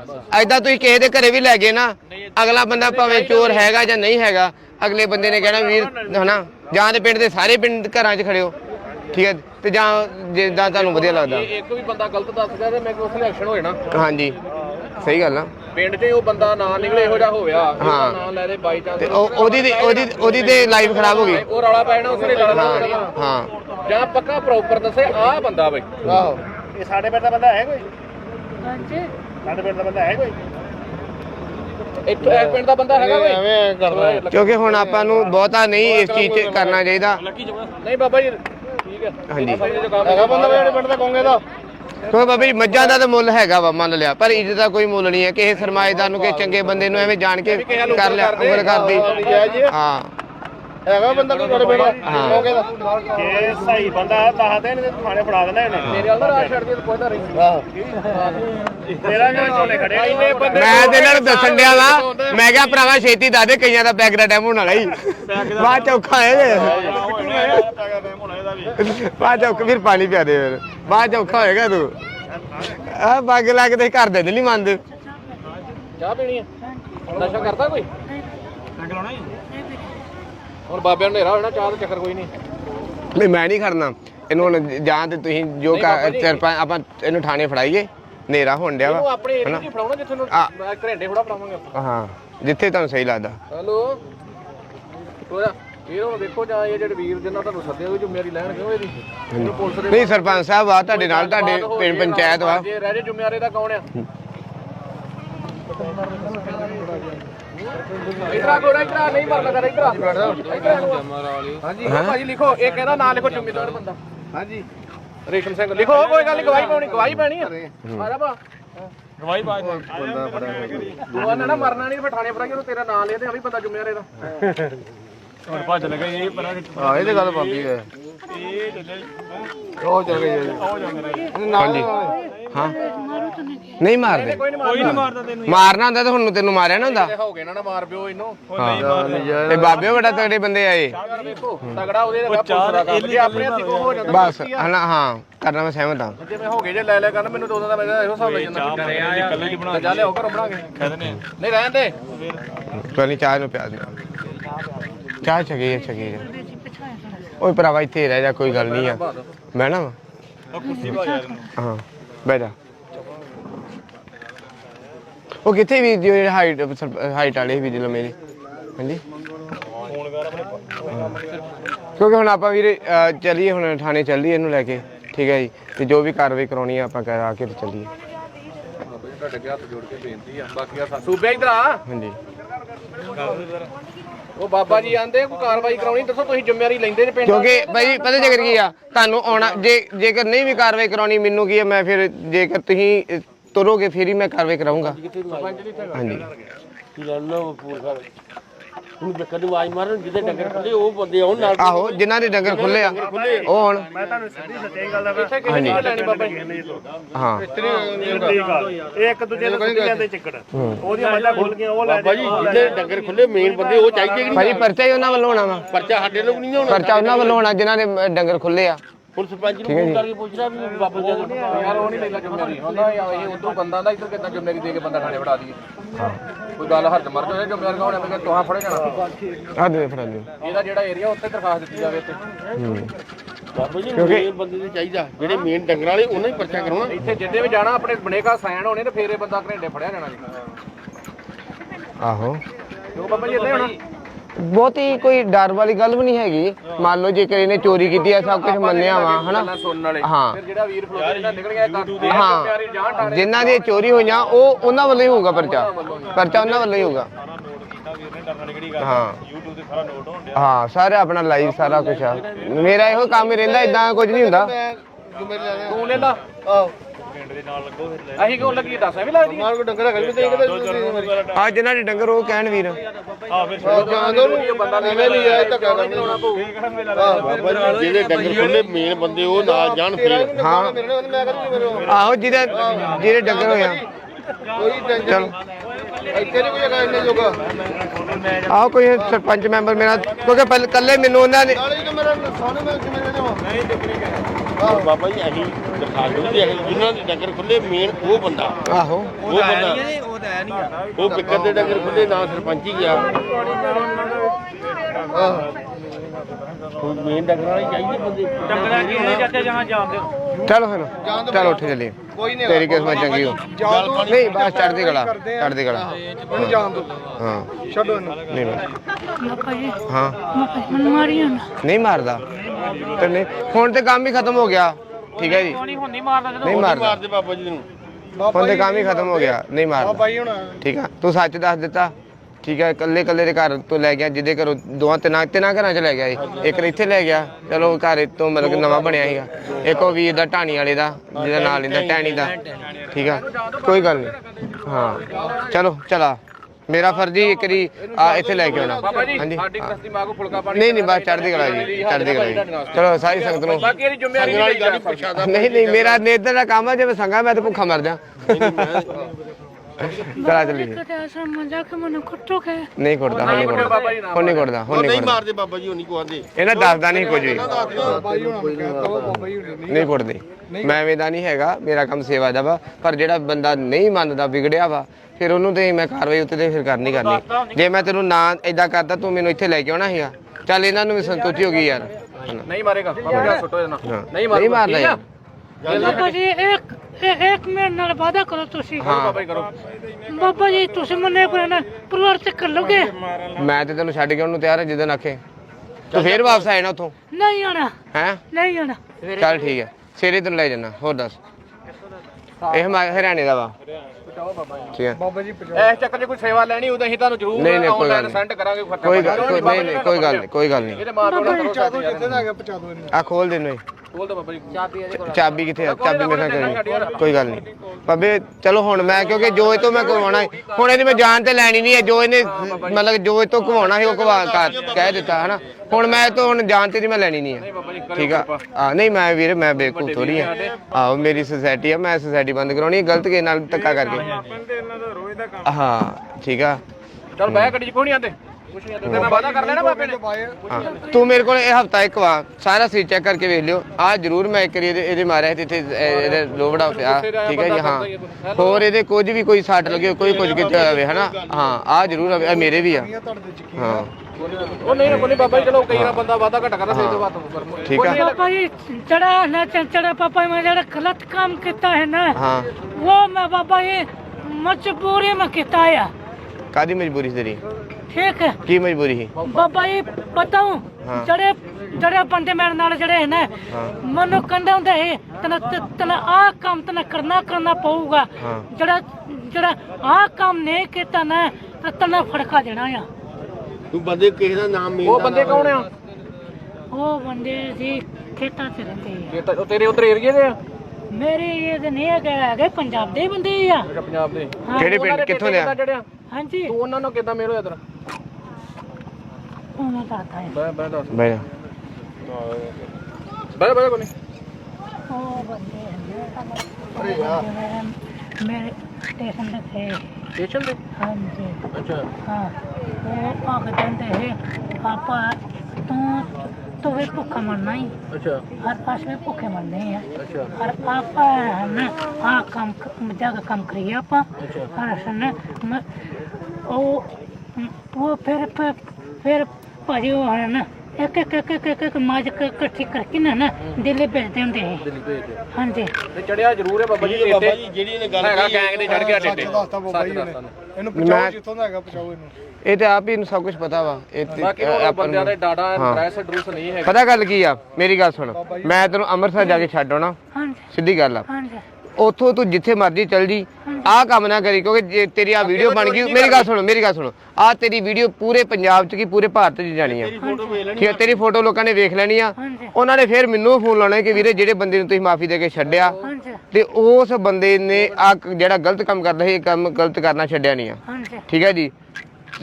ਐਦਾਂ ਤੁਸੀਂ ਕਿਸੇ ਦੇ ਘਰੇ ਵੀ ਲੈ ਗਏ ਨਾ ਅਗਲਾ ਬੰਦਾ ਭਾਵੇਂ ਚੋਰ ਹੈਗਾ ਜਾਂ ਨਹੀਂ ਹੈਗਾ ਅਗਲੇ ਬੰਦੇ ਨੇ ਕਹਿਣਾ ਵੀਰ ਹਨਾ ਜਾਂ ਤੇ ਪਿੰਡ ਦੇ ਸਾਰੇ ਪਿੰਡ ਘਰਾਂ 'ਚ ਖੜਿਓ। ਠੀਕ ਹੈ ਤੇ ਜਾਂ ਜਿੱਦਾਂ ਤੁਹਾਨੂੰ ਵਧੀਆ ਲੱਗਦਾ। ਜੇ ਇੱਕ ਵੀ ਬੰਦਾ ਗਲਤ ਦੱਸ ਗਿਆ ਤੇ ਮੈਂ ਕਿ ਉਸ ਨੇ ਐਕਸ਼ਨ ਹੋ ਜਾਣਾ। ਹਾਂਜੀ। ਸਹੀ ਗੱਲ ਆ। ਪਿੰਡ 'ਚ ਉਹ ਬੰਦਾ ਨਾ ਨਿਕਲੇ ਇਹੋ ਜਿਹਾ ਹੋਇਆ। ਹਾਂ। ਨਾਂ ਲੈ ਦੇ ਬਾਈ ਚਾਂਸ ਤੇ ਉਹ ਉਹਦੀ ਤੇ- ਉਹਦੀ ਉਹਦੀ ਤੇ ਲਾਈਫ ਖਰਾਬ ਹੋ ਗਈ। ਉਹ ਰੌਲਾ ਪੈ ਜਾਣਾ ਉਸਨੇ ਲੜਨਾ ਹੋਣੀ ਆ। ਹਾਂ। ਜਾਂ ਪੱਕਾ ਪ੍ਰੋਪਰ ਦੱਸੇ ਆਹ ਬੰਦਾ ਬਈ। ਆਹੋ। ਇਹ ਸਾਡੇ ਪਿੰਡ ਦਾ ਬੰਦਾ ਹੈ ਕੋਈ? ਹਾਂਜੀ। ਸਾਡੇ ਪਿੰਡ ਦਾ ਬੰਦਾ ਹੈ ਕੋਈ? ਇੱਥੋਂ ਪਿੰਡ ਦਾ ਬੰਦਾ ਹੈਗਾ ਬਈ ਐਵੇਂ ਕਰਦਾ। ਕਿਉਂਕਿ ਹੁਣ ਆਪਾਂ ਨੂੰ ਬਹੁਤਾ ਨਹੀਂ ਇਸ ਚੀਜ਼ 'ਚ ਕਰਨਾ ਚਾਹੀਦਾ। ਨਹੀਂ ਬਾਬਾ ਜੀ ਠੀਕ ਹੈ। ਹਾਂਜੀ। ਹੈਗਾ। ਬੰਦਾ ਜਿਹੜੇ ਪਿੰਡ ਦਾ ਕਹੋਗੇ ਦਾ? ਕਿਉਂਕਿ ਬਾਬਾ ਜੀ ਮੱਝਾਂ ਦਾ ਤਾਂ ਮੁੱਲ ਹੈਗਾ ਵਾ ਮੰਨ ਲਿਆ। ਪਰ ਇੱਜ਼ਤ ਦਾ ਕੋਈ ਮੁੱਲ ਨਹੀਂ ਹੈ। ਕਿਸੇ ਸਰਮਾਏਦਾਰ ਨੂੰ ਕਿਸੇ ਚੰਗੇ ਬੰਦੇ ਨੂੰ ਐਵੇਂ ਜਾਣ ਕੇ ਕਰ ਲਿਆ ਉਮਰ ਕਰਦੀ। ਹਾਂ। ਹੈਗਾ ਬੰਦਾ ਕੋਈ ਤੁਹਾਡੇ ਦਾ ਹਾਂ। ਕਹੋਗੇ ਦਾ ਜੇ ਸਹੀ ਬੰਦਾ ਹੈ ਦੱਸ ਦੇ ਨਹੀਂ ਥਾਣੇ ਫੜਾ ਦੇਣਾ ਇਹਨੇ। ਮੇਰੇ ਵੱਲ ਰਾਹ ਛੱਡ ਦੇ ਤੇ ਪੁੱਛਦਾ ਰਹੀ ਤੇਰਾ ਕਿਹੜਾ ਝੋਲੇ ਖੜੇ ਇੰਨੇ ਬੰਦੇ ਮੈਂ ਤੇ ਇਹਨਾਂ ਨੂੰ ਦੱਸਣ ਡਿਆ ਵਾ ਮੈਂ ਕਿਹਾ ਭਰਾਵਾ ਛੇਤੀ ਦੱਸ ਦੇ ਕਈਆਂ ਦਾ ਪੈਕ ਦਾ ਟਾਈਮ ਹੋਣ ਵਾਲਾ ਹੀ। ਬਾਅਦ ਚ ਔਖਾ ਹੈ ਜੇ ਬਾਅਦ ਚ ਔਖਾ ਫਿਰ ਪਾਣੀ ਪਿਆ ਦੇ ਫਿਰ। ਬਾਅਦ ਚ ਔਖਾ ਹੋਏਗਾ ਤੂੰ। ਆ ਪੱਗ ਲਾ ਕੇ ਤੇ ਘਰ ਦੇ ਨਹੀਂ ਮੰਨਦੇ। ਚਾਹ ਪੀਣੀ ਹੈ? ਨਸ਼ਾ ਕਰਦਾ ਕੋਈ? ਹੁਣ ਬਾਬਿਆਂ ਨੂੰ ਹਨੇਰਾ ਹੋਣਾ ਚਾਹ ਦਾ ਚੱਕਰ ਕੋਈ ਨਹੀਂ। ਨਹੀਂ ਮੈਂ ਨਹੀਂ ਖੜਨਾ। ਇਹਨੂੰ ਹੁਣ ਜਾਂ ਤੇ ਤੁਸੀਂ ਜੋ ਚਰਪਾ ਆਪਾਂ ਇਹਨੂੰ ਥਾਣੇ ਫੜਾਈਏ। ਹਨੇਰਾ ਹੋਣ ਡਿਆ ਵਾ ਆਪਣੇ ਏਰੀਆ 'ਚ ਹੀ ਫੜਾਉਣਾ ਜਿੱਥੇ ਨੂੰ ਆ। ਘਰੇਂਡੇ ਫੜਾ ਫੜਾਵਾਂਗੇ ਆਪਾਂ। ਹਾਂ ਜਿੱਥੇ ਤੁਹਾਨੂੰ ਸਹੀ ਲੱਗਦਾ। ਹੈਲੋ? ਹੁਣ ਜਾਂ ਇਹ ਜਿਹੜੇ ਵੀਰ ਜਿਨ੍ਹਾਂ ਤੁਹਾਨੂੰ ਸੱਦਿਆ ਉਹ ਜ਼ਿੰਮੇਵਾਰੀ ਲੈਣਗੇ ਉਹ ਇਹਦੀ? ਇਹਨੂੰ ਪੁਲਿਸ ਦੇ ਨਹੀਂ ਸਰਪੰਚ ਸਾਹਿਬ ਆ ਤੁਹਾਡੇ ਨਾਲ ਤੁਹਾਡੇ ਪਿੰਡ ਪੰਚਾਇਤ ਵਾ। ਜੇ ਰਹਿ ਜੇ ਜ਼ਿੰਮੇਵਾਰੀ ਦਾ ਕੌਣ ਆ? ਇਤਰਾ ਕੋੜਾ ਇਤਰਾ ਨਹੀਂ ਮਰਦਾ ਕਰ ਇਤਰਾ। ਹਾਂਜੀ ਉਹ ਭਾਜੀ ਲਿਖੋ ਇਹ ਕਹਿੰਦਾ ਨਾਂ ਲਿਖੋ ਜ਼ਿੰਮੇਵਾਰ ਬੰਦਾ। ਹਾਂਜੀ। ਰੇਸ਼ਮ ਸਿੰਘ ਲਿਖੋ ਕੋਈ ਗੱਲ ਨਹੀਂ ਗਵਾਹੀ ਪਾਉਣੀ ਗਵਾਹੀ ਪੈਣੀ ਆ। ਆ ਜਾ ਭਾ। ਗਵਾਹੀ ਪਾ ਤੂੰ ਨਾ ਨਾ ਮਰਨਾ ਨਹੀਂ ਉਹਨੂੰ ਤੇਰਾ ਨਾਂ ਲਿਆ ਤੇ ਆ ਵੀ ਬੰਦਾ ਜ਼ਿੰਮੇਵਾਰ ਇਹਦਾ ਹਾਂ ਇਹਦੇ ਗੱਲ ਬੰਦੀ ਹੈ। ਉਹ ਚੱਲ ਗਏ ਜੀ ਹਾਂਜੀ। ਹਾਂ। ਨਹੀਂ ਮਾਰਦੇ। ਕੋਈ ਨਹੀਂ ਮਾਰਦਾ। ਤੈਨੂੰ। ਮਾਰਨਾ ਹੁੰਦਾ ਤਾਂ ਹੁਣ ਤੈਨੂੰ ਮਾਰਿਆ ਨਾ ਹੁੰਦਾ। ਹੋ ਗਏ ਨਾ ਨਾ ਮਾਰ ਪਿਓ ਇਹਨੂੰ। ਇਹ ਬਾਬੇ ਬੜਾ ਤਗੜੇ ਬੰਦੇ ਆਏ ਤਗੜਾ ਉਹਦੇ ਦਾ ਦਾ ਕੰਮ ਜੇ ਆਪਣੇ ਹੱਥੀ ਕੋ ਹੋ ਜਾਂਦਾ। ਬਸ ਹਨਾ ਹਾਂ ਕਰਨਾ ਮੈਂ ਸਹਿਮਤ ਹਾਂ। ਜਿਵੇਂ ਹੋ ਗਏ ਜੇ ਲੈ ਲੈ ਕਰਨ ਮੈਨੂੰ ਉਦੋਂ ਦਾ ਮੇਰਾ ਇਹੋ ਹਿਸਾਬ ਲੈ ਜਾਂਦਾ ਕਰਿਆ ਆ। ਇਕੱਲੇ ਹੀ ਬਣਾ ਜਾ ਲਿਆਓ ਘਰੋਂ ਬਣਾ ਕੇ ਕਹਿੰਦੇ ਨਹੀਂ ਰਹਿਣ ਦੇ। ਕੋਈ ਨਹੀਂ ਚਾਹ ਨੂੰ ਪਿਆ ਦੇ ਚਾਹ ਛਕੀ ਹੈ ਛਕੀ ਹੈ ਓਏ ਭਰਾਵਾ ਇੱਥੇ ਰਹਿ ਜਾ ਕੋਈ ਗੱਲ ਨਹੀਂ ਆ। ਮੈਂ ਨਾ। ਹਾਂ ਬਹਿ ਜਾ। ਉਹ ਕਿੱਥੇ ਵੀ ਜਿਹੜੇ ਹਾਈਟ ਹਾਈਟ ਵਾਲੇ ਵੀ ਜਿਲੋ ਮੇਰੇ। ਹਾਂਜੀ? ਕਿਉਂਕਿ ਹੁਣ ਆਪਾਂ ਵੀਰੇ ਚੱਲੀਏ ਹੁਣ ਥਾਣੇ ਚੱਲੀਏ ਇਹਨੂੰ ਲੈ ਕੇ। ਠੀਕ ਹੈ ਜੀ? ਤੇ ਜੋ ਵੀ ਕਾਰਵਾਈ ਕਰਾਉਣੀ ਆ ਆਪਾਂ ਕਰਾ ਕੇ ਚੱਲੀਏ। ਤੁਹਾਡੇ ਹੱਥ ਜੋੜ ਕੇ ਬੇਨਤੀ ਆ। ਬਾਕੀ ਆ ਸੂਬੇ ਇਧਰ ਆ। ਹਾਂਜੀ। ਉਹ ਬਾਬਾ ਜੀ ਆਂਦੇ ਕੋਈ ਕਾਰਵਾਈ ਕਰਾਉਣੀ ਦੱਸੋ ਤੁਸੀਂ ਜ਼ਿੰਮੇਵਾਰੀ ਲੈਂਦੇ ਜੇ ਪਿੰਡ ਕਿਉਂਕਿ ਭਾਈ ਪਤਾ ਚੱਕਰ ਕੀ ਆ ਤੁਹਾਨੂੰ ਆਉਣਾ ਜੇ ਜੇਕਰ ਨਹੀਂ ਵੀ ਕਾਰਵਾਈ ਕਰਾਉਣੀ ਮੈਨੂੰ ਕੀ ਆ ਮੈਂ ਫਿਰ ਜੇਕਰ ਤੁਸੀਂ ਤੁਰੋਗੇ ਫਿਰ ਹੀ ਮੈਂ ਕਾਰਵਾਈ ਕਰਾਉਂਗਾ ਹਾਂਜੀ। ਲੋ ਪੂਰ ਕਰ। ਹੁਣ ਬੱਕਰ ਨੂੰ ਆਵਾਜ਼ ਮਾਰਨ ਜਿਹਦੇ ਡੰਗਰ ਖੁੱਲੇ ਉਹ ਬੰਦੇ ਆਉਣ ਨਾਲ ਆਹੋ ਜਿਨ੍ਹਾਂ ਦੇ ਡੰਗਰ ਖੁੱਲੇ ਆ ਉਹ ਹੁਣ ਇੱਥੇ ਕਿਹਨੇ ਨਹੀਂ ਲੈਣੀ ਬਾਬਾ ਜੀ? ਹਾਂ। ਇਹ ਇੱਕ ਦੂਜੇ ਨੂੰ ਸੁੱਟੀ ਜਾਂਦੇ ਚਿੱਕੜ। ਉਹਦੀਆਂ ਮੱਝਾਂ ਖੁੱਲ ਗਈਆਂ ਉਹ ਲੈ ਬਾਬਾ ਜੀ ਜਿਹਦੇ ਡੰਗਰ ਖੁੱਲੇ ਮੇਨ ਬੰਦੇ ਉਹ ਚਾਹੀਦੇ ਕਿ ਨਹੀਂ? ਭਾਜੀ ਪਰਚਾ ਹੀ ਉਹਨਾਂ ਵੱਲੋਂ ਹੋਣਾ ਵਾ। ਪਰਚਾ ਸਾਡੇ ਲੋਕ ਨਹੀਂ ਹੋਣਾ। ਪਰਚਾ ਉਹਨਾਂ ਵੱਲੋਂ ਹੋਣਾ ਜਿਨ੍ਹਾਂ ਦੇ ਅਹ, ਡੰਗਰ ਖੁੱਲੇ ਆ। ਹੁਣ ਸਰਪੰਚ ਨੂੰ ਫੋਨ ਕਰਕੇ ਪੁੱਛਣਾ ਵੀ ਬਾਬਾ ਜੀ ਦਾ ਯਾਰ ਉਹ ਨਹੀਂ ਲੈਂਦਾ ਜ਼ਿੰਮੇਵਾਰੀ। ਹੁੰਦਾ ਇਹ ਉਦੋਂ ਬੰਦਾ ਦਾ ਇੱਧਰ ਕਿੱਦਾਂ ਜ਼ਿੰਮੇਵਾਰੀ ਦੇ ਕੇ ਬੰਦਾ ਥਾਣੇ ਫੜਾ ਦਈਏ? ਕੋਈ ਗੱਲ ਹਰਜ ਮਰ ਜਾਏ ਜ਼ਿੰਮੇਵਾਰ ਕੌਣ ਹੈ? ਮੈਂ ਤੁਹਾਂ ਫੜੇ ਜਾਣਾ। ਆ ਦੇ ਫਰਾਂ ਦੇ ਇਹਦਾ ਜਿਹੜਾ ਏਰੀਆ ਉੱਥੇ ਦਰਖਾਸਤ ਦਿੱਤੀ ਜਾਵੇ ਇੱਥੇ। ਬਾਬਾ ਜੀ ਮੇਨ ਬੰਦੇ ਤੇ ਚਾਹੀਦਾ। ਜਿਹੜੇ ਮੇਨ ਡੰਗਰ ਵਾਲੇ ਉਹਨਾਂ ਹੀ ਪਰਚਾ ਕਰਾਉਣਾ। ਇੱਥੇ ਜਿੱਦੇ ਵੀ ਜਾਣਾ ਆਪਣੇ ਬਣੇਗਾ ਸਾਈਨ ਹੋਣੇ ਤੇ ਫੇਰ ਇਹ ਬੰਦਾ ਘਰੇਂਡੇ ਫੜਿਆ ਜਾਣਾ ਜੀ। ਆਹੋ। ਬਾਬਾ ਜੀ ਇੱਦਾਂ ਹੀ ਹੋਣਾ? ਬਹੁਤੀ ਕੋਈ ਡਰ ਵਾਲੀ ਗੱਲ ਵੀ ਨਹੀਂ ਹੈਗੀ। ਮੰਨ ਲਓ ਜੇਕਰ ਇਹਨੇ ਚੋਰੀ ਕੀਤੀ ਆ ਸਭ ਕੁਝ ਮੰਨਿਆ ਵਾ ਹਨਾ? ਗੱਲਾਂ ਸੁਣਨ ਵਾਲੇ। ਹਾਂ। ਫਿਰ ਜਿਹੜਾ ਵੀਰ ਫਲੋਰ ਜਿਹੜਾ ਨਿਕਲ ਗਿਆ ਕਰ ਦੇ ਹਾਂ। ਜ਼ਿੰਮੇਵਾਰੀ ਜਾਣ ਟਾਣੇ ਜਿਨ੍ਹਾਂ ਦੀ ਚੋਰੀ ਹੋਈਆਂ ਉਹ ਉਹਨਾਂ ਵੱਲੋਂ ਹੀ ਹੋਊਗਾ ਪਰਚਾ। ਪਰਚਾ ਉਹਨਾਂ ਵੱਲੋਂ ਹੀ ਹੋਊਗਾ। ਹਾਂ। ਹਾਂ ਸਾਰਾ ਆਪਣਾ ਲਾਈਵ ਸਾਰਾ ਕੁਝ ਆ। ਮੇਰਾ ਇਹੋ ਕੰਮ ਹੀ ਰਹਿੰਦਾ ਇਦਾਂ ਕੁਝ ਨਹੀਂ ਹੁੰਦਾ। ਤੂੰ ਲੈ ਲਾ। ਆਹ। ਅਸੀਂ ਕਿਉਂ ਲੱਗੀ ਦੱਸ ਐਵੇਂ ਲੱਗਦੀ ਮਾਰ ਕੋ ਡੰਗਰ ਹੈਗਾ ਵੀ ਤੇ ਕਹਿੰਦੇ ਆ ਜਿਨ੍ਹਾਂ ਦੇ ਡੰਗਰ ਉਹ ਕਹਿਣ ਵੀਰ। ਜਾਣਦਾ ਨੂੰ। ਬੰਦਾ ਐਵੇਂ ਨਹੀਂ ਆਇਆ ਧੱਕਾ ਕਰਨਾ ਪਊ ਬਾਬਾ ਜੀ ਜਿਹਦੇ ਡੰਗਰ ਖੁੱਲੇ ਮੇਨ ਬੰਦੇ ਉਹ ਨਾਲ ਜਾਣ ਫੇਰ। ਹਾਂ ਮੇਰੇ ਨਾਲ ਮੈਂ ਕਰੂ ਮੇਰੇ ਆਹੋ ਜਿਹਦੇ ਜਿਹੜੇ ਡੰਗਰ ਹੋਇਆ ਕੋਈ ਟੈਨਸ਼ਨ ਇੱਥੇ ਨਹੀਂ ਕੋਈ ਹੈਗਾ ਇੰਨੇ ਜੋਗਾ। ਆਹੋ ਕੋਈ ਸਰਪੰਚ ਮੈਂਬਰ ਮੇਰਾ ਕਿਉਂਕਿ ਪਹਿਲੇ ਕੱਲੇ ਮੈਨੂੰ ਉਹਨਾਂ ਨੇ ਨਾਲੇ ਕਿ ਮੇਰਾ ਸੋਨੇ ਮੈਂ ਕਿਵੇਂ ਦੇਵਾਂ ਨਹੀਂ ਬਾਬਾ ਜੀ ਅਸੀਂ ਦਿਖਾ ਦਿਓ ਜੀ ਜਿਨ੍ਹਾਂ ਦੇ ਡੰਗਰ ਖੁੱਲੇ ਮੇਨ ਉਹ ਬੰਦਾ। ਆਹੋ। ਉਹ ਬੰਦਾ। ਉਹ ਤਾਂ ਹੈ ਨਹੀਂ ਆ ਉਹ ਪਿੱਕਰ ਦੇ ਡੰਗਰ ਖੁੱਲੇ ਨਾ ਸਰਪੰਚ ਹੀ ਗਿਆ। ਕੋਈ ਮੇਨ ਡੰਗਰ ਵਾਲੇ ਚਾਹੀਦੇ ਬੰਦੇ। ਡੰਗਰਾਂ ਕੀ ਹੋਣਾ ਚਲੋ ਫਿਰ ਚਲੋ ਉੱਠ ਚੱਲੀਏ। ਕੋਈ ਨਹੀਂ ਤੇਰੀ ਕਿਸਮਤ ਚੰਗੀ ਹੋ। ਨਹੀਂ ਬਸ ਚੜ੍ਹਦੀ ਕਲਾ ਚੜ੍ਹਦੀ ਕਲਾ ਉਹਨੂੰ ਜਾਣ ਦੋ। ਹਾਂ। ਛੱਡੋ ਇਹਨੂੰ। ਨਹੀਂ ਬਸ। ਬਾਬਾ ਜੀ। ਹਾਂ। ਬਾਬਾ ਜੀ ਮੈਨੂੰ ਮਾਰੀਓ ਨਾ। ਨਹੀਂ ਮਾਰਦਾ। ਤੇ ਨਹੀਂ। ਹੁਣ ਤੇ ਕੰਮ ਹੀ ਖਤਮ ਹੋ ਗਿਆ। ਠੀਕ ਹੈ ਜੀ। ਨਹੀਂ ਮਾਰਦਾ ਮਾਰਦੇ ਬਾਬਾ ਜੀ ਨੂੰ। ਹੁਣ ਤੇ ਕੰਮ ਹੀ ਖਤਮ ਹੋ ਗਿਆ। ਨਹੀਂ ਮਾਰਦਾ ਬਾਈ ਹੁਣ। ਠੀਕ ਆ। ਤੂੰ ਸੱਚ ਦੱਸ ਦਿੱਤਾ। ਠੀਕ ਹੈ ਇਕੱਲੇ ਇਕੱਲੇ ਦੇ ਘਰ ਤੋਂ ਲੈ ਗਿਆ ਜਿਹਦੇ ਘਰੋਂ ਦੋਵਾਂ ਤਿੰਨਾਂ ਤਿੰਨਾਂ ਘਰਾਂ ਚ ਲੈ ਗਿਆ ਇਹ। ਇੱਕ ਇੱਥੇ ਲੈ ਗਿਆ। ਚਲੋ ਘਰ ਤੋਂ ਮਤਲਬ ਕਿ ਨਵਾਂ ਬਣਿਆ ਸੀਗਾ। ਇੱਕ ਉਹ ਵੀਰ ਦਾ ਢਾਣੀ ਵਾਲੇ ਦਾ ਜਿਹਦਾ ਨਾਂ ਲੈਂਦਾ ਟੈਣੀ ਦਾ। ਠੀਕ ਆ। ਕੋਈ ਗੱਲ ਨਹੀਂ। ਹਾਂ। ਚਲੋ ਚਲਾ। ਮੇਰਾ ਫਰਜ਼ ਹੀ ਇੱਕ ਆ ਇੱਥੇ ਲੈ ਕੇ ਆਉਣਾ। ਬਾਬਾ ਜੀ ਹਾਂਜੀ। ਸਾਡੀ ਗ੍ਰਸਤੀ ਮਾਂ ਕੋ ਫੁਲਕਾ ਪਾਣੀ ਨਹੀਂ ਨਹੀਂ ਬਸ ਚੜ੍ਹਦੀ ਕਲਾ ਜੀ ਚੜ੍ਹਦੀ ਕਲਾ ਜੀ। ਚਲੋ ਸਾਰੀ ਸੰਗਤ ਨੂੰ। ਬਾਕੀ ਇਹਦੀ ਜ਼ਿੰਮੇਵਾਰੀ ਨਹੀਂ ਲਈ ਜਾ ਨਹੀਂ ਨਹੀਂ ਮੇਰਾ ਨੇਦਰ ਦਾ ਕੰਮ ਹੈ ਜੇ ਮੈਂ ਸੰਗਾ ਮੈਂ ਤਾਂ ਭੁੱਖਾ ਮਰ ਜਾ। ਚਲਾ ਚੱਲੀਏ ਕਿਤੇ ਐਸਾ ਮਜ਼ਾ ਕਿ ਮੈਨੂੰ ਕੁੱਟੋਗੇ? ਨਹੀਂ ਕੁੱਟਦਾ ਹੁਣ ਨਹੀਂ ਕੁੱਟਦਾ। ਹੁਣ ਨਹੀਂ ਕੁੱਟਦਾ ਹੁਣ ਨਹੀਂ ਮਾਰਦੇ ਬਾਬਾ ਜੀ ਉਹ ਨਹੀਂ ਕੁਆਂਦੇ ਇਹਨਾਂ ਦੱਸਦਾ ਨਹੀਂ ਕੁਝ ਵੀ। ਨਹੀਂ ਕੁੱਟਦੇ। ਮੈਂ ਐਵੇਂ ਦਾ ਨਹੀਂ ਹੈਗਾ ਮੇਰਾ ਕੰਮ ਸੇਵਾ ਦਾ ਵਾ ਪਰ ਜਿਹੜਾ ਬੰਦਾ ਨਹੀਂ ਮੰਨਦਾ ਵਿਗੜਿਆ ਵਾ ਫਿਰ ਉਹਨੂੰ ਤੇ ਮੈਂ ਕਾਰਵਾਈ ਉੱਤੇ ਤੇ ਫਿਰ ਕਰਨੀ ਕਰਨੀ। ਜੇ ਮੈਂ ਤੈਨੂੰ ਨਾ ਏਦਾਂ ਕਰਦਾ ਤੂੰ ਮੈਨੂੰ ਇੱਥੇ ਲੈ ਕੇ ਆਉਣਾ ਸੀਗਾ। ਚੱਲ ਇਹਨਾਂ ਨੂੰ ਵੀ ਸੰਤੁਸ਼ਟੀ ਹੋ ਗਈ ਯਾਰ। ਨਹੀਂ ਮਾਰੇਗਾ ਬਾਬਾ ਜੀ ਸੁੱਟੋ ਇਹਦਾ ਹਾਂ। ਨਹੀਂ ਨਹੀਂ ਮਾਰੂਗਾ ਮਾਰਦਾ ਠੀਕ ਆ? ਯਾਰ। ਬਾਬਾ ਜੀ ਇੱਕ ਇੱਕ ਮੇਰੇ ਨਾਲ ਵਾਅਦਾ ਕਰੋ ਤੁਸੀਂ। ਹਾਂ। ਬਾਬਾ ਜੀ ਕਰੋ। ਬਾਬਾ ਜੀ ਤੁਸੀਂ ਮੰਨੇ ਪਰ ਪਰਿਵਾਰ ਤੇ ਕਰ ਲੋਗੇ ਮੈਂ ਤੇ ਤੈਨੂੰ ਛੱਡ ਕੇ ਉਹਨੂੰ ਤਿਆਰ ਹੈ ਜਿੱਦਣ ਆਖੇ। ਤੂੰ ਫੇਰ ਵਾਪਸ ਆਏ ਨਾ ਉੱਥੋਂ? ਨਹੀਂ ਆਣਾ ਹੈ? ਨਹੀਂ ਆਣਾ ਚੱਲ ਠੀਕ ਹੈ ਸਵੇਰੇ ਤੈਨੂੰ ਲੈ ਜਾਣਾ ਹੋਰ ਦੱਸ। ਇਹ ਹਰਿਆਣੇ ਦਾ ਵਾ। ਠੀਕ ਹੈ। ਇਸ ਚੱਕਰ 'ਚ ਕੋਈ ਸੇਵਾ ਲੈਣੀ ਉਹਦਾ ਅਸੀਂ ਤੁਹਾਨੂੰ ਜ਼ਰੂਰ ਨਹੀਂ, ਨਹੀਂ, ਕੋਈ ਗੱਲ ਆਨਲਾਈਨ ਨਹੀਂ। ਸੈਂਡ ਕਰਾਂਗੇ ਖਰਚਾ ਕੋਈ ਗੱਲ ਕੋਈ ਨਹੀਂ ਨਹੀਂ ਕੋਈ ਗੱਲ ਨਹੀਂ ਕੋਈ ਗੱਲ ਨਹੀਂ। ਇਹਦੇ ਮਾਰ ਦੋ ਕਰੋ ਸਾਡੇ ਆ ਖੋਲ ਦੇ ਨੂੰ ਬੋਲ ਦੋ ਬਾਬਾ ਜੀ ਚਾਬੀ ਕਿੱਥੇ ਆ? ਚਾਬੀ ਮੇਰੇ ਨਾਲ ਕਰੀ ਕੋਈ ਗੱਲ ਨਹੀਂ। ਬਾਬੇ ਚਲੋ ਹੁਣ ਮੈਂ ਕਿਉਂਕਿ ਜੋ ਇਹ ਤੋਂ ਮੈਂ ਕਰਵਾਉਣਾ ਹੈ ਹੁਣ ਇਹਦੀ ਮੈਂ ਜਾਨ ਤੇ ਲੈਣੀ ਨਹੀਂ ਹੈ ਜੋ ਇਹਨੇ ਮਤਲਬ ਜੋ ਇਹ ਤੋਂ ਕਵਾਉਣਾ ਸੀ ਉਹ ਕਵਾ ਕਰ ਕਹਿ ਦਿੱਤਾ ਹਨਾ? ਹੁਣ ਮੈਂ ਤੋਂ ਹੁਣ ਜਾਨ ਤੇ ਦੀ ਮੈਂ ਲੈਣੀ ਨਹੀਂ ਹੈ। ਠੀਕ ਆ? ਆ ਨਹੀਂ ਮੈਂ ਵੀਰੇ ਮੈਂ ਬੇਕੂਫ ਥੋੜੀ ਆ ਆਹੋ ਮੇਰੀ ਸੁਸਾਇਟੀ ਆ ਮੈਂ ਸੁਸਾਇਟੀ ਬੰਦ ਕਰਾਉਣੀ ਹੈ ਗਲਤ ਕੇ ਨਾਲ ਧੱਕਾ ਕਰਕੇ। ਹਾਂ। ਠੀਕ ਆ। ਚਲ ਬਹਿ ਗੱਡੀ 'ਚ ਕੋਈ ਨਹੀਂ ਨਹੀਂ ਆਂਦੇ ਤੇਰਾ ਵਾਦਾ ਕਰ ਲੈਣਾ ਬਾਬੇ ਨੇ ਹਾਂ ਤੂੰ ਮੇਰੇ ਕੋਲ ਇਹ ਹਫਤਾ ਇੱਕ ਵਾਰ ਸਾਰਾ ਸੀ ਚੈੱਕ ਕਰਕੇ ਵੇਖ ਲਿਓ ਆ ਜਰੂਰ ਮੈਂ ਇੱਕ ਵਾਰੀ ਇਹਦੇ ਇਹਦੇ ਮਾਰਿਆ ਸੀ ਇੱਥੇ ਇਹ- ਇਹਦੇ ਲੋਬੜਾ ਪਿਆ ਠੀਕ ਹੈ ਜੀ ਹਾਂ ਹੋਰ ਇਹਦੇ ਕੁਝ ਵੀ ਕੋਈ ਸੱਟ ਲੱਗੇ ਕੋਈ ਕੁਝ ਕੀਤਾ ਹੋਵੇ ਹਨਾ ਹਾਂ ਆ ਜਰੂਰ ਆ ਮੇਰੇ ਵੀ ਆ ਹਾਂ ਉਹ ਨਹੀਂ ਕੋਈ ਨਹੀਂ ਬਾਬਾ ਜੀ ਚਲੋ ਕਈ ਵਾਰ ਬੰਦਾ ਵਾਦਾ ਘਟ ਕਰਦਾ ਫਿਰ ਤੋਂ ਬਾਤ ਠੀਕ ਆ बाबा जी चढ़ा ना चढ़ा पापा मैं जरा गलत काम किया है ना ਹਾਂ वो मैं बाबा ये मजबूरी में किया है ਕਾਦੀ ਮਜਬੂਰੀ ਸੀ ਤੇਰੀ ਠੀਕ ਹੈ। ਕੀ ਮਜਬੂਰੀ ਸੀ? ਬਾਬਾ ਜੀ ਪਤਾ ਹਾਂ। ਜਿਹੜੇ ਜਿਹੜੇ ਬੰਦੇ ਮੇਰੇ ਨਾਲ ਜਿਹੜੇ ਨੇ ਹਾਂ। ਮੈਨੂੰ ਕਹਿੰਦੇ ਹੁੰਦੇ ਸੀ ਤਨ ਤਨ ਆ ਕੰਮ ਤਨ ਕਰਨਾ ਕਰਨਾ ਪਊਗਾ। ਹਾਂ। ਜਿਹੜਾ ਆ ਕੰਮ ਨਹੀਂ ਕੀਤਾ ਨਾ ਤਨ ਫੜਕਾ ਦੇਣਾ ਆ। ਤੂੰ ਬੰਦੇ ਕਿਸੇ ਦਾ ਨਾਮ ਮੇਨ ਉਹ ਬੰਦੇ ਕੌਣ ਆ? ਉਹ ਬੰਦੇ ਜੀ ਖੇਤਾਂ 'ਚ ਰਹਿੰਦੇ ਆ। ਇਹ ਉਹ ਤੇਰੇ ਉਧਰ ਏਰੀਏ ਦੇ ਆ? ਮੇਰੇ ਇਹ ਤੇ ਨਹੀਂ ਹੈਗੇ ਹੈਗੇ ਪੰਜਾਬ ਦੇ ਬੰਦੇ ਆ। ਅੱਛਾ, ਪੰਜਾਬ ਦੇ। ਕਿਹੜੇ ਪਿੰਡ? ਕਿੱਥੋਂ ਲਿਆ? ਹਾਂਜੀ। ਤੂੰ ਉਹਨਾਂ ਨਾਲ ਕਿੱਦਾਂ ਮੇਲ ਹੋਇਆ ਉਹਨਾਂ ਦਾ ਤਾਂ ਹੈ ਬਹਿ ਬਹਿ ਦੱਸ ਬਈ ਬਹਿ ਬਹਿ ਕੋਈ ਨਹੀਂ ਉਹ ਬੰਦੇ ਹੈਗੇ ਮੇਰੇ ਸਟੇਸ਼ਨ ਤੇ ਥੇ ਸਟੇਸ਼ਨ ਤੇ ਹਾਂਜੀ ਅੱਛਾ ਹਾਂ ਉਹ ਆਖ ਦਿੰਦੇ ਹੈ ਪਾਪਾ ਤੂੰ ਤੂੰ ਵੀ ਭੁੱਖਾ ਮਰਨਾ ਹੀ ਅੱਛਾ ਹਰ ਪਾਸ में ਭੁੱਖੇ ਮਰਨੇ ਆ ਅੱਛਾ ਹਰ ਪਾਪਾ ਨਾ ਆ ਕੰਮ ਜਗ੍ਹਾ ਕੰਮ ਕਰੀਏ ਆਪਾਂ ਹਰ ਸਨ ਮ- ਉਹ ਉਹ ਫਿਰ ਫਿਰ- ਫਿਰ ਭਾਜੀ ਉਹ ਹੈ ਨਾ ਇੱਕ ਇੱਕ ਇੱਕ ਇੱਕ ਇੱਕ- ਇੱਕ ਮਾਜ ਇਕੱਠੀ ਕਰਕੇ ਨਾ ਨਾ ਦਿੱਲੀ ਭੇਜਦੇ ਹੁੰਦੇ ਸੀ। ਦਿੱਲੀ ਦੇ ਹਾਂਜੀ। ਤੇ ਚੜਿਆ ਜ਼ਰੂਰ ਹੈ ਬਾਬਾ ਜੀ ਬਾਬਾ ਟੇਟੇ ਜੀ ਜਿਹੜੀ ਇਹਨੇ ਗੱਲ ਹੈਗਾ ਗੈਂਗ ਦੇ ਚੜ ਗਿਆ ਟੇਟੇ ਦੱਸਤਾ ਬਾਬਾ ਜੀ ਨੇ ਇਹਨੂੰ ਪਹੁੰਚਾਓ ਜਿੱਥੋਂ ਦਾ ਹੈਗਾ ਪਹੁੰਚਾਓ ਇਹਨੂੰ। ਇਹ ਤੇ ਆਪ ਹੀ ਨੂੰ ਸਭ ਕੁਝ ਪਤਾ ਵਾ। ਇਹ ਤੇ ਬਾਕੀ ਉਹ ਆਪਾਂ ਬੰਦਿਆਂ ਦੇ ਨੂੰ ਡਾਟਾ ਹਾਂ। ਐਡਰੈਸ ਐਡਰੈਸ ਨਹੀਂ ਹੈ ਪਤਾ ਗੱਲ ਕੀ ਆ? ਮੇਰੀ ਗੱਲ ਸੁਣ। ਮੈਂ ਤੈਨੂੰ ਅੰਮ੍ਰਿਤਸਰ ਜਾ ਕੇ ਛੱਡ ਆਉਣਾ। ਹਾਂਜੀ। ਸਿੱਧੀ ਗੱਲ ਆ। ਹਾਂਜੀ। ਉੱਥੋਂ ਤੂੰ ਜਿੱਥੇ ਮਰਜ਼ੀ ਚੱਲ ਜੀ। ਆਹ ਕੰਮ ਨਾ ਕਰੀ ਕਿਉਂਕਿ ਜੇ ਤੇਰੀ ਆ ਵੀਡੀਓ ਬਣ ਗਈ ਮੇਰੀ ਗੱਲ ਸੁਣੋ ਮੇਰੀ ਗੱਲ ਸੁਣੋ। ਆਹ ਤੇਰੀ ਵੀਡੀਓ ਪੂਰੇ ਪੰਜਾਬ 'ਚ ਕੀ ਪੂਰੇ ਭਾਰਤ 'ਚ ਜਾਣੀ ਆ। ਠੀਕ ਹੈ ਤੇਰੀ ਫੋਟੋ ਲੋਕਾਂ ਨੇ ਵੇਖ ਲੈਣੀ ਆ। ਉਹਨਾਂ ਨੇ ਫਿਰ ਮੈਨੂੰ ਫੋਨ ਲਾਉਣਾ ਕਿ ਵੀਰੇ ਜਿਹੜੇ ਬੰਦੇ ਨੂੰ ਤੁਸੀਂ ਮਾਫੀ ਦੇ ਕੇ ਛੱਡਿਆ ਤੇ ਉਸ ਬੰਦੇ ਨੇ ਆ ਜਿਹੜਾ ਗਲਤ ਕੰਮ ਕਰਦਾ ਸੀ ਇਹ ਕੰਮ ਗਲਤ ਕਰਨਾ ਛੱਡਿਆ ਨਹੀਂ ਆ। ਠੀਕ ਹੈ ਜੀ।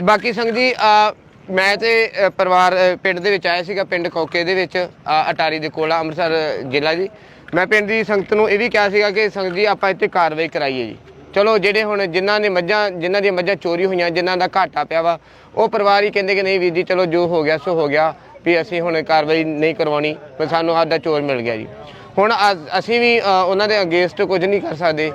ਬਾਕੀ ਸੰਗ ਜੀ ਆ ਮੈਂ ਤੇ ਅ, ਪਰਿਵਾਰ ਅ, ਪਿੰਡ ਦੇ ਵਿੱਚ ਆਇਆ ਸੀਗਾ ਪਿੰਡ ਕੋਕੇ ਦੇ ਵਿੱਚ ਆ, ਅਟਾਰੀ ਦੇ ਕੋਲ ਆ, ਅੰਮ੍ਰਿਤਸਰ ਜ਼ਿਲ੍ਹਾ ਜੀ। ਮੈਂ ਪਿੰਡ ਦੀ ਸੰਗਤ ਨੂੰ ਇਹ ਵੀ ਕਿਹਾ ਸੀਗਾ ਕਿ ਸੰਗਤ ਜੀ, ਆਪਾਂ ਇੱਥੇ ਕਾਰਵਾਈ ਕਰਾਈਏ ਜੀ। ਚਲੋ, ਜਿਹੜੇ ਹੁਣ ਜਿਨ੍ਹਾਂ ਨੇ ਮੱਝਾਂ, ਜਿਨ੍ਹਾਂ ਦੀਆਂ ਮੱਝਾਂ ਚੋਰੀ ਹੋਈਆਂ, ਜਿਨ੍ਹਾਂ ਦਾ ਘਾਟਾ ਪਿਆ ਵਾ, ਉਹ ਪਰਿਵਾਰ ਹੀ ਕਹਿੰਦੇ ਕਿ ਨਹੀਂ ਵੀਰ ਜੀ, ਚਲੋ ਜੋ ਹੋ ਗਿਆ, ਸੋ ਹੋ ਗਿਆ, ਵੀ ਅਸੀਂ ਹੁਣ ਕਾਰਵਾਈ ਨਹੀਂ ਕਰਵਾਉਣੀ ਪਰ ਸਾਨੂੰ ਆਦਾ ਚੋਰ ਮਿਲ ਗਿਆ ਜੀ। ਹੁਣ ਅ- ਅਸੀਂ ਵੀ ਅ, ਉਹਨਾਂ ਦੇ ਅਗੇਂਸਟ ਕੁਝ ਨਹੀਂ ਕਰ ਸਕਦੇ।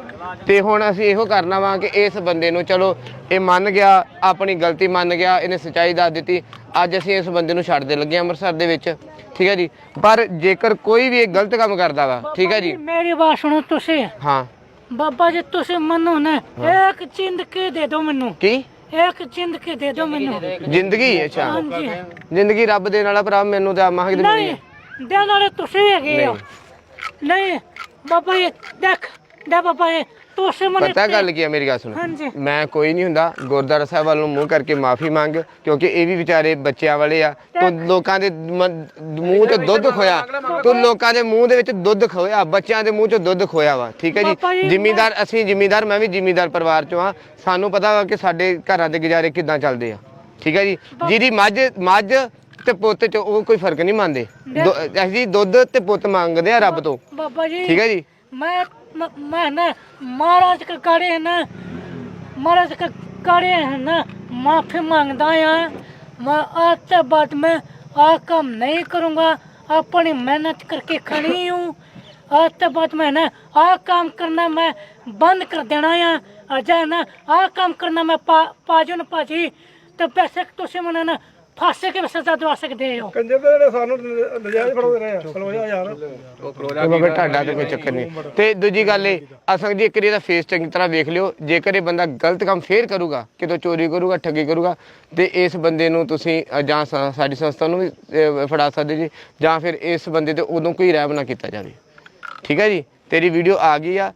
ਤੇ ਹੁਣ ਅਸੀਂ ਇਹੋ ਕਰਨਾ ਵਾ ਕਿ ਇਸ ਬੰਦੇ ਨੂੰ ਚਲੋ ਇਹ ਮੰਨ ਗਿਆ ਆਪਣੀ ਗਲਤੀ ਮੰਨ ਗਿਆ ਇਹਨੇ ਸੱਚਾਈ ਦੱਸ ਦਿੱਤੀ ਅੱਜ ਅਸੀਂ ਇਸ ਬੰਦੇ ਨੂੰ ਛੱਡਦੇ ਲੱਗੇ ਹਾਂ ਅੰਮ੍ਰਿਤਸਰ ਦੇ ਵਿੱਚ। ਠੀਕ ਹੈ ਜੀ? ਪਰ ਜੇਕਰ ਕੋਈ ਵੀ ਇਹ ਗਲਤ ਕੰਮ ਕਰਦਾ ਵਾ ਠੀਕ ਹੈ ਜੀ? ਮੇਰੀ ਬਾਤ ਸੁਣੋ ਤੁਸੀਂ। ਹਾਂ। ਬਾਬਾ ਜੀ ਤੁਸੀਂ ਮੰਨੋ ਨਾ ਇੱਕ ਜ਼ਿੰਦਗੀ ਦੇ ਦਿਓ ਮੈਨੂੰ। ਕੀ? ਇੱਕ ਜ਼ਿੰਦਗੀ ਦੇ ਦਿਓ ਮੈਨੂੰ। ਜ਼ਿੰਦਗੀ ਅੱਛਾ। ਹਾਂਜੀ। ਜ਼ਿੰਦਗੀ ਰੱਬ ਦੇਣ ਵਾਲਾ ਭਰਾ ਮੈਨੂੰ ਤਾਂ ਮਾਹ ਕਿਤੇ ਨਹੀਂ ਦੇਣ ਵਾਲੇ ਤੁਸੀਂ ਹੈਗੇ ਹੋ। ਨਹੀਂ। ਬਾਬਾ ਜੀ ਦੇਖ ਦੇ ਬਾਬਾ ਜੀ ਤੁਸੀਂ ਮੈਨੂੰ ਪਤਾ ਗੱਲ ਕੀ ਹੈ ਮੇਰੀ ਗੱਲ ਸੁਣ। ਹਾਂਜੀ। ਮੈਂ ਕੋਈ ਨਹੀਂ ਹੁੰਦਾ ਗੁਰਦੁਆਰਾ ਸਾਹਿਬ ਵੱਲ ਨੂੰ ਮੂੰਹ ਕਰਕੇ ਮਾਫੀ ਮੰਗ ਕਿਉਂਕਿ ਇਹ ਵੀ ਵਿਚਾਰੇ ਬੱਚਿਆਂ ਵਾਲੇ ਆ। ਤੂੰ ਲੋਕਾਂ ਦੇ ਮੂੰਹ 'ਚ ਦੁੱਧ ਖੋਇਆ। ਤੂੰ ਲੋਕਾਂ ਦੇ ਮੂੰਹ ਦੇ ਵਿੱਚ ਦੁੱਧ ਖੋਇਆ ਬੱਚਿਆਂ ਦੇ ਮੂੰਹ 'ਚ ਦੁੱਧ ਖੋਇਆ ਵਾ ਠੀਕ ਹੈ ਪਾਪਾ ਜੀ, ਜੀ ਜ਼ਿਮੀਂਦਾਰ ਅਸੀਂ ਜ਼ਿਮੀਂਦਾਰ ਮੈਂ ਵੀ ਜ਼ਿਮੀਂਦਾਰ ਪਰਿਵਾਰ 'ਚੋਂ ਆ ਸਾਨੂੰ ਪਤਾ ਵਾ ਕਿ ਸਾਡੇ ਘਰਾਂ ਦੇ ਗੁਜ਼ਾਰੇ ਕਿੱਦਾਂ ਚੱਲਦੇ ਆ ਠੀਕ ਹੈ ਜੀ? ਜਿਹਦੀ ਮੱਝ ਮੱਝ ਤੇ ਪੁੱਤ 'ਚ ਉਹ ਕੋਈ ਫਰਕ ਨਹੀਂ ਮੰਨਦੇ ਦੁ- ਅਸੀਂ ਦੁੱਧ ਤੇ ਪੁੱਤ ਮੰਗਦੇ ਆ ਰੱਬ ਤੋਂ ਬਾਬਾ ਜੀ ਠੀਕ ਹੈ ਜੀ ਮੈਂ ਮ- ਮੈਂ ਨਾ ਮਹਾਰਾਜ ਕੇ ਗਾੜੇ ਹੈ ਨਾ ਮਹਾਰਾਜ ਕ ਕਰੇ ਹਨ ਮਾਫੀ ਮੰਗਦਾ ਆ ਮੈਂ आज के बाद में आ काम नहीं करूँगा अपनी मेहनत करके खड़ी हूँ आज के बाद में ना आ काम करना मैं बंद कर देना है अजय ना आ काम करना मैं पा पाजू न पाजी तो पैसे तुम मैंने ना ਫਾਸੇ ਕੇ ਸਜ਼ਾ ਦਵਾ ਸਕਦੇ ਹੋ। ਕੰਜਰ ਦੇ ਸਾਨੂੰ ਨਜਾਇਜ਼ ਫੜਾਉਂਦੇ ਰਹੇ ਆ। ਖਲੋਜਾ ਯਾਰ। ਉਹ ਕਰੋਲਾ ਬਾਬਾ ਤੁਹਾਡਾ ਤੇ ਕੋਈ ਚੱਕਰ ਨਹੀਂ। ਤੇ ਦੂਜੀ ਗੱਲ ਇਹ ਅਸੰਗ ਜੀ ਇੱਕ ਵਾਰੀ ਇਹਦਾ ਫੇਸ ਚੰਗੀ ਤਰ੍ਹਾਂ ਵੇਖ ਲਿਓ ਜੇਕਰ ਇਹ ਬੰਦਾ ਗਲਤ ਕੰਮ ਫੇਰ ਕਰੂਗਾ ਕਿਤੋਂ ਚੋਰੀ ਕਰੂਗਾ ਠੱਗੀ ਕਰੂਗਾ ਤੇ ਇਸ ਬੰਦੇ ਨੂੰ ਤੁਸੀਂ ਜਾਂ ਸਾਡੀ ਸੰਸਥਾ ਨੂੰ ਵੀ ਫੜਾ ਸਕਦੇ ਜੀ ਜਾਂ ਫਿਰ ਇਸ ਬੰਦੇ ਤੇ ਉਦੋਂ ਕੋਈ ਰਹਿਬ ਨਾ ਕੀਤਾ ਜਾਵੇ। ਠੀਕ ਹੈ ਜੀ? ਤੇਰੀ ਵੀਡੀਓ ਆ ਗਈ ਆ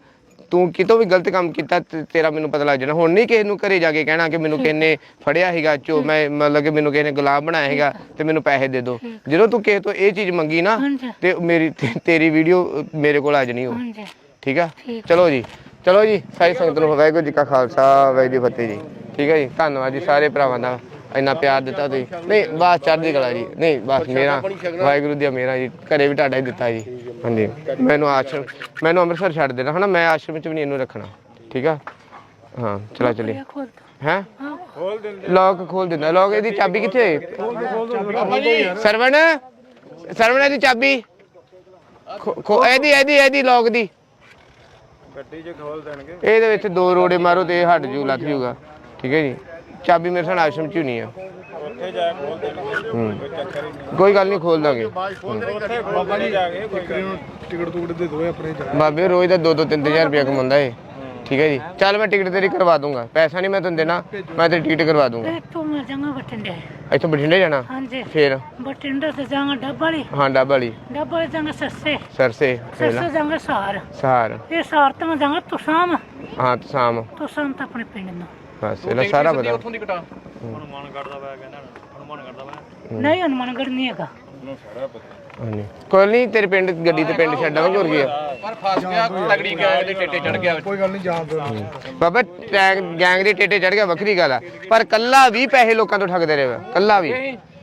ਤੂੰ ਕਿਤੋਂ ਵੀ ਗਲਤ ਕੰਮ ਕੀਤਾ ਤੇ ਤੇਰਾ ਮੈਨੂੰ ਪਤਾ ਲੱਗ ਜਾਣਾ। ਹੁਣ ਨਹੀਂ ਕਿਸੇ ਨੂੰ ਘਰੇ ਜਾ ਕੇ ਕਹਿਣਾ ਕਿ ਮੈਨੂੰ ਕਿਸੇ ਨੇ ਫੜਿਆ ਹੈਗਾ ਚੋ ਮੈਂ ਮਤਲਬ ਕਿ ਮੈਨੂੰ ਕਿਸੇ ਨੇ ਗੁਲਾਮ ਬਣਾਇਆ ਹੈਗਾ ਤੇ ਮੈਨੂੰ ਪੈਸੇ ਦੇ ਦਿਓ। ਜਦੋਂ ਤੂੰ ਕਿਸੇ ਤੋਂ ਇਹ ਚੀਜ਼ ਮੰਗੀ ਨਾ ਹਾਂਜੀ। ਤੇ ਮੇਰੀ ਤੇ- ਤੇਰੀ ਵੀਡੀਓ ਮੇਰੇ ਕੋਲ ਆ ਜਣੀ ਹੋ हाँ जी ਠੀਕ ਆ? ਠੀਕ। ਚਲੋ ਜੀ। ਚਲੋ ਜੀ ਸਾਰੀ ਸੰਗਤ ਨੂੰ ਵਾਹਿਗੁਰੂ ਜੀ ਕਾ ਖਾਲਸਾ ਵਾਹਿਗੁਰੂ ਜੀ ਕੀ ਫਤਿਹ ਜੀ। ਠੀਕ ਹੈ ਜੀ ਧੰਨਵਾਦ ਜੀ ਸਾਰੇ ਭਰਾਵਾਂ ਦਾ। ਇੰਨਾ ਪਿਆਰ ਦਿੱਤਾ ਤੁਸੀਂ ਨਹੀਂ ਬਸ ਚੜ੍ਹਦੀ ਕਲਾ ਜੀ। ਨਹੀਂ ਬਸ ਮੇਰਾ ਵਾਹਿਗੁਰੂ ਦੀ ਮੇਰਾ ਜੀ। ਘਰੇ ਵੀ ਤੁਹਾਡਾ ਹੀ ਦਿੱਤਾ ਜੀ। ਹਾਂਜੀ। ਮੈਨੂੰ ਆਸ਼ਰਮ ਮੈਨੂੰ ਅੰਮ੍ਰਿਤਸਰ ਛੱਡ ਦੇਣਾ ਹਨਾ? ਮੈਂ ਆਸ਼ਰਮ ਚ ਵੀ ਨਹੀਂ ਇਹਨੂੰ ਰੱਖਣਾ। ਠੀਕ ਆ? ਹਾਂ ਚਲਾ ਚਲੀ ਹੈ? ਖੋਲ ਦਿੰਦੇ। ਲੋਕ ਖੋਲ ਦਿੰਦਾ। ਲੋਕ ਇਹਦੀ ਚਾਬੀ ਕਿੱਥੇ ਹੈ? ਸਰਵਣ? ਸਰਵਣ ਦੀ ਚਾਬੀ? ਖੋ ਇਹਦੀ ਇਹਦੀ ਇਹਦੀ ਲੋਕ ਦੀ। ਗੱਡੀ 'ਚ ਖੋਲ ਦੇਣਗੇ। ਇਹਦੇ ਵਿੱਚ ਦੋ ਰੋੜੇ ਮਾਰੋ ਤੇ ਹਟ ਜੂ ਲੱਗ ਜੂਗਾ। ਠੀਕ ਹੈ ਜੀ? ਚਾਬੀ ਮੇਰੇ ਸਣ ਆਸ਼ਰਮ ਚ ਨਹੀਂ ਆ। ਕੋਈ ਗੱਲ ਨਹੀਂ ਖੋਲ ਦਾਂਗੇ। ਬਾਬਾ ਜੀ ਬਾਬੇ ਰੋਜ਼ ਦਾ 2 2 3 3000 ਰੁਪਏ ਕਮਾਉਂਦਾ ਏ ਠੀਕ ਹੈ ਜੀ। ਚੱਲ ਮੈਂ ਟਿਕਟ ਤੇਰੀ ਕਰਵਾ ਦੂੰਗਾ। ਪੈਸਾ ਨਹੀਂ ਮੈਂ ਤੈਨੂੰ ਦੇਣਾ ਮੈਂ ਤੇਰੀ ਟਿਕਟ ਕਰਵਾ ਦੂੰਗਾ। ਇੱਥੋਂ ਮੈਂ ਜਾਵਾਂ ਬਠਿੰਡੇ। ਇੱਥੋਂ ਬਠਿੰਡੇ ਜਾਣਾ? ਹਾਂਜੀ। ਫੇਰ? ਬਠਿੰਡੇ ਤੋਂ ਜਾਵਾਂ ਡੱਬਾਲੀ ਹਾਂ ਡੱਬਾਲੀ ਡੱਬਾਲੀ ਜਾਵਾਂ ਸਰਸੇ। ਸਰਸੇ ਸਰਸੇ ਜਾਵਾਂ ਸਹਾਰ ਸਹਾਰ ਇਹ ਸਹਾਰ ਤੋਂ ਮੈਂ ਜਾਵਾਂ ਹਾਂ ਤੁਸਾਮ। ਤੁਸਾਮ ਤਾਂ ਆਪਣੇ ਪਿੰਡ ਨੂੰ। ਬਸ ਇਹਨਾਂ ਸਾਰਾ ਪਤਾ ਹਨੂਮਾਨ ਕਰਦਾ ਵਾ ਕਹਿੰਦਾ ਹਨੂਮਾਨ ਕਰਦਾ ਵਾ ਨਹੀਂ ਹਨੂਮਾਨਗੜ ਨਹੀਂ ਹੈਗਾ। ਕੋਈ ਨਹੀਂ ਤੇਰੇ ਪਿੰਡ ਗੱਡੀ ਤੇ ਪਿੰਡ ਛੱਡਾਂਗੇ ਹੋਰ ਕੀ ਪਰ ਫਸ ਗਿਆ ਤਗੜੀ ਗੈਂਗ ਦੇ ਟੇਟੇ ਚੜ ਗਿਆ। ਕੋਈ ਗੱਲ ਨਹੀਂ ਜਾਣ ਦੋ ਬਾਬਾ ਟੈਗ ਗੈਂਗ ਦੇ ਟੇਟੇ ਚੜ ਗਿਆ ਵੱਖਰੀ ਗੱਲ ਆ। ਪਰ ਕੱਲਾ ਵੀ ਪੈਸੇ ਲੋਕਾਂ ਤੋਂ ਠੱਗਦੇ ਰਹੇ ਕੱਲਾ ਵੀ।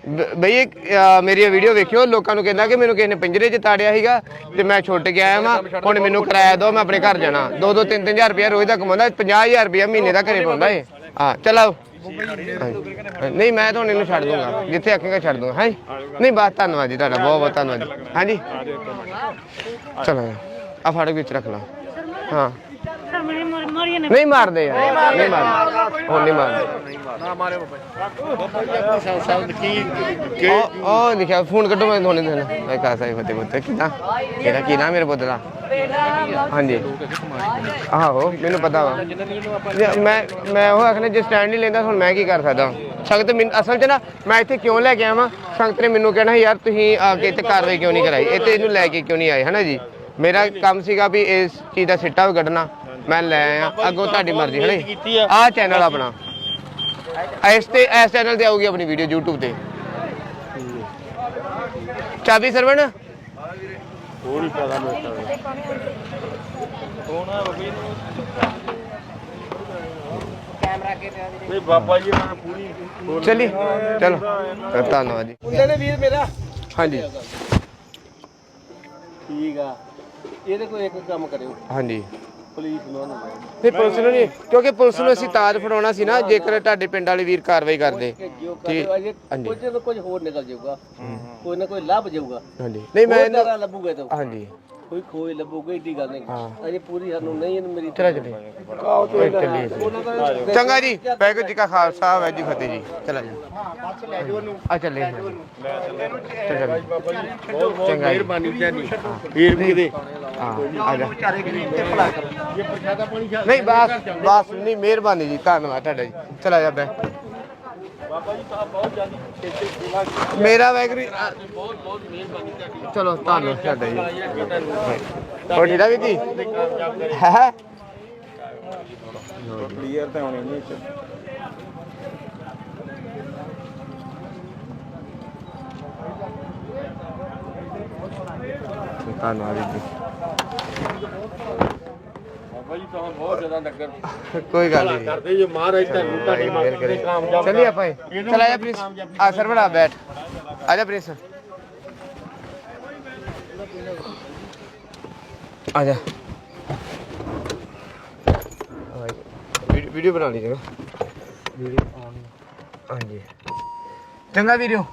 ਬਈ ਇਹ, ਅਹ, ਮੇਰੀ ਵੀਡੀਓ ਵੇਖਿਓ ਲੋਕਾਂ ਨੂੰ ਕਹਿੰਦਾ ਕਿ ਮੈਨੂੰ ਕਿਸੇ ਨੇ ਪਿੰਜਰੇ 'ਚ ਤਾੜਿਆ ਸੀਗਾ ਤੇ ਮੈਂ ਛੁੱਟ ਕੇ ਆਇਆ ਵਾਂ ਹੁਣ ਮੈਨੂੰ ਕਿਰਾਇਆ ਦਿਓ ਮੈਂ ਆਪਣੇ ਘਰ ਜਾਣਾ। 2 2 3 3000 ਰੁਪਇਆ ਰੋਜ਼ ਦਾ ਕਮਾਉਂਦਾ 50000 ਰੁਪਇਆ ਮਹੀਨੇ ਦਾ ਘਰੇ ਪਾਉਂਦਾ ਏ ਹਾਂ ਚਲੋ ਨਹੀਂ ਮੈਂ ਤੁਹਾਨੂੰ ਇਹਨੂੰ ਛੱਡ ਦੂੰਗਾ ਜਿੱਥੇ ਆਖੇਗਾ ਛੱਡ ਦੂੰਗਾ ਹਾਂਜੀ ਨਹੀਂ ਬਸ ਧੰਨਵਾਦ ਜੀ ਤੁਹਾਡਾ ਬਹੁਤ ਬਹੁਤ ਧੰਨਵਾਦ ਜੀ। ਹਾਂਜੀ? ਚਲੋ ਆ ਫਾੜਕ ਵਿੱਚ ਰੱਖ ਲਾ। ਹਾਂ। ਨਹੀਂ ਮਾਰਦੇ ਯਾਰ। ਨਹੀਂ ਮਾਰਦੇ। ਉਹ ਨਹੀਂ ਮਾਰਦੇ। ਨਾ ਮਾਰੇ ਬਾਬਾ ਜੀ। ਆਪਣੀ ਉਹ ਲਿਖਿਆ ਫੋਨ ਕੱਢੋ ਮੈਂ ਤੁਹਾਨੂੰ ਦੇਣਾ। ਮੇਰੇ ਪੁੱਤ ਦਾ? ਹਾਂਜੀ। ਆਹੋ ਮੈਨੂੰ ਪਤਾ ਵਾ। ਮੈਂ ਮੈਂ ਉਹ ਆਖਣਾ ਜੇ ਸਟੈਂਡ ਨਹੀਂ ਲੈਂਦਾ ਹੁਣ ਮੈਂ ਕੀ ਕਰ ਸਕਦਾ? ਸੰਗਤ ਮੈਨੂੰ ਅਸਲ 'ਚ ਨਾ ਮੈਂ ਇੱਥੇ ਕਿਉਂ ਲੈ ਕੇ ਆਵਾਂ? ਸੰਗਤ ਨੇ ਮੈਨੂੰ ਕਹਿਣਾ ਯਾਰ ਤੁਸੀਂ ਆ ਕੇ ਇੱਥੇ ਕਾਰਵਾਈ ਕਿਉਂ ਨਹੀਂ ਕਰਾਈ ਇੱਥੇ ਇਹਨੂੰ ਲੈ ਕੇ ਕਿਉਂ ਨਹੀਂ ਆਏ? ਹਨਾ ਜੀ? ਮੇਰਾ ਕੰਮ ਸੀਗਾ ਵੀ ਇਸ ਚੀਜ਼ ਦਾ ਸਿੱਟਾ ਵੀ ਕੱਢਣਾ। ਮੈਂ ਲੈ ਆਇਆ। ਅੱਗੋਂ ਤੁਹਾਡੀ ਮਰਜ਼ੀ ਹਣੇ ਆਹ ਚੈਨਲ ਆਪਣਾ। ਇਸ ਤੇ ਇਸ ਚੈਨਲ ਤੇ ਆਊਗੀ ਆਪਣੀ ਵੀਡੀਓ YouTube ਤੇ। ਚਾਬੀ ਸਰਵਣ? ਹੋਰ ਹੀ ਕੈਮਰਾ ਪਿਆ ਵੀਰੇ। ਨਹੀਂ ਬਾਬਾ ਜੀ ਮੈਂ ਪੂਰੀ ਚਲੀ। ਚਲੋ। ਧੰਨਵਾਦ ਜੀ। ਮੁੰਡੇ ਨੇ ਵੀਰ ਮੇਰਾ। ਹਾਂਜੀ। ਠੀਕ ਆ। ਇਹਦੇ ਕੋਈ ਇੱਕ ਕੰਮ ਕਰਿਓ। ਹਾਂਜੀ। ਪੁਲਿਸ ਨੂੰ ਨਾ। ਨਹੀਂ ਪੁਲਿਸ ਨੂੰ ਨਹੀਂ ਕਿਉਂਕਿ ਪੁਲਿਸ ਨੂੰ ਅਸੀਂ ਤਾਜ ਫੜਾਉਣਾ ਸੀ ਨਾ ਜੇਕਰ ਤੁਹਾਡੇ ਪਿੰਡ ਵਾਲੇ ਵੀਰ ਕਾਰਵਾਈ ਕਰਦੇ। ਹਾਂਜੀ। ਕੁਝ ਨਾ ਕੁਝ ਹੋਰ ਨਿਕਲ ਜਾਊਗਾ। ਕੋਈ ਨਾ ਕੋਈ ਲੱਭ ਜਾਊਗਾ। ਹਾਂਜੀ। ਨਹੀਂ ਮੈਂ ਇਹਨੂੰ- ਤਰ੍ਹਾਂ ਲੱਭੂਗਾ ਤਾਂ। ਹਾਂਜੀ। ਕੋਈ ਖੋਏ ਲੱਭੂਗਾ ਏਡੀ ਗੱਲ ਨਹੀਂ। ਅਜੇ ਪੂਰੀ ਸਾਨੂੰ ਨਹੀਂ ਇਹਨੂੰ ਮੇਰੀ ਚਲਾ ਚਲੇ ਚੰਗਾ ਜੀ ਵਾਹਿਗੁਰੂ ਜੀ ਕਾ ਖਾਲਸਾ ਵਾਹਿਗੁਰੂ ਜੀ ਫਤਿਹ ਜੀ। ਚਲਾ ਜਾ। ਆ ਚੱਲੇ ਚੰਗਾ ਜੀ। ਚੰਗਾ ਜੀ। ਮਿਹਰਬਾਨੀ ਤੁਹਾਡੀ ਵੀਰ ਵੀ ਦੇ ਆ ਜਾ। ਨਹੀਂ ਬਸ ਬਸ ਨਹੀਂ ਮਿਹਰਬਾਨੀ ਜੀ। ਧੰਨਵਾਦ ਤੁਹਾਡਾ ਜੀ। ਚਲਾ ਜਾ ਬੈ ਮੇਰਾ ਵੈਗਰੀ ਬਹੁਤ ਬਹੁਤ ਮਿਹਰਬਾਨੀ ਤੁਹਾਡੀ। ਚਲੋ ਧੰਨਵਾਦ ਤੁਹਾਡਾ ਜੀ। ਹੋਰ ਠੀਕ ਆ ਵੀਰ ਜੀ? ਹੈ? ਕਲੀਅਰ ਤਾਂ ਹੋਣੀ ਨਹੀਂ ਇੱਥੇ। ਧੰਨਵਾਦ ਜੀ। ਬਾਬਾ ਜੀ ਤੁਹਾਨੂੰ ਬਹੁਤ ਜ਼ਿਆਦਾ ਨਗਰ ਕੋਈ ਗੱਲ ਨਹੀਂ। ਕਰਦੇ ਜੇ ਮਹਾਰਾਜ ਤੁਹਾਨੂੰ ਤੁਹਾਡੀ ਮਿਹਰ ਕਰੇ ਤੇ ਕਾਮਯਾਬ ਚਲਿਏ ਆਪਾਂ। ਚਲ ਆਜਾ ਪ੍ਰਿੰਸ ਆ ਸਰ ਬੜਾ ਬੈਠ। ਆਜਾ ਪ੍ਰਿੰਸ ਆਜਾ ਵੀਡੀਓ ਵੀਡੀਓ ਬਣਾ ਲਈ ਚੰਗਾ ਵੀਡੀਓ ਹਾਂਜੀ। ਚੰਗਾ ਵੀਡੀਓ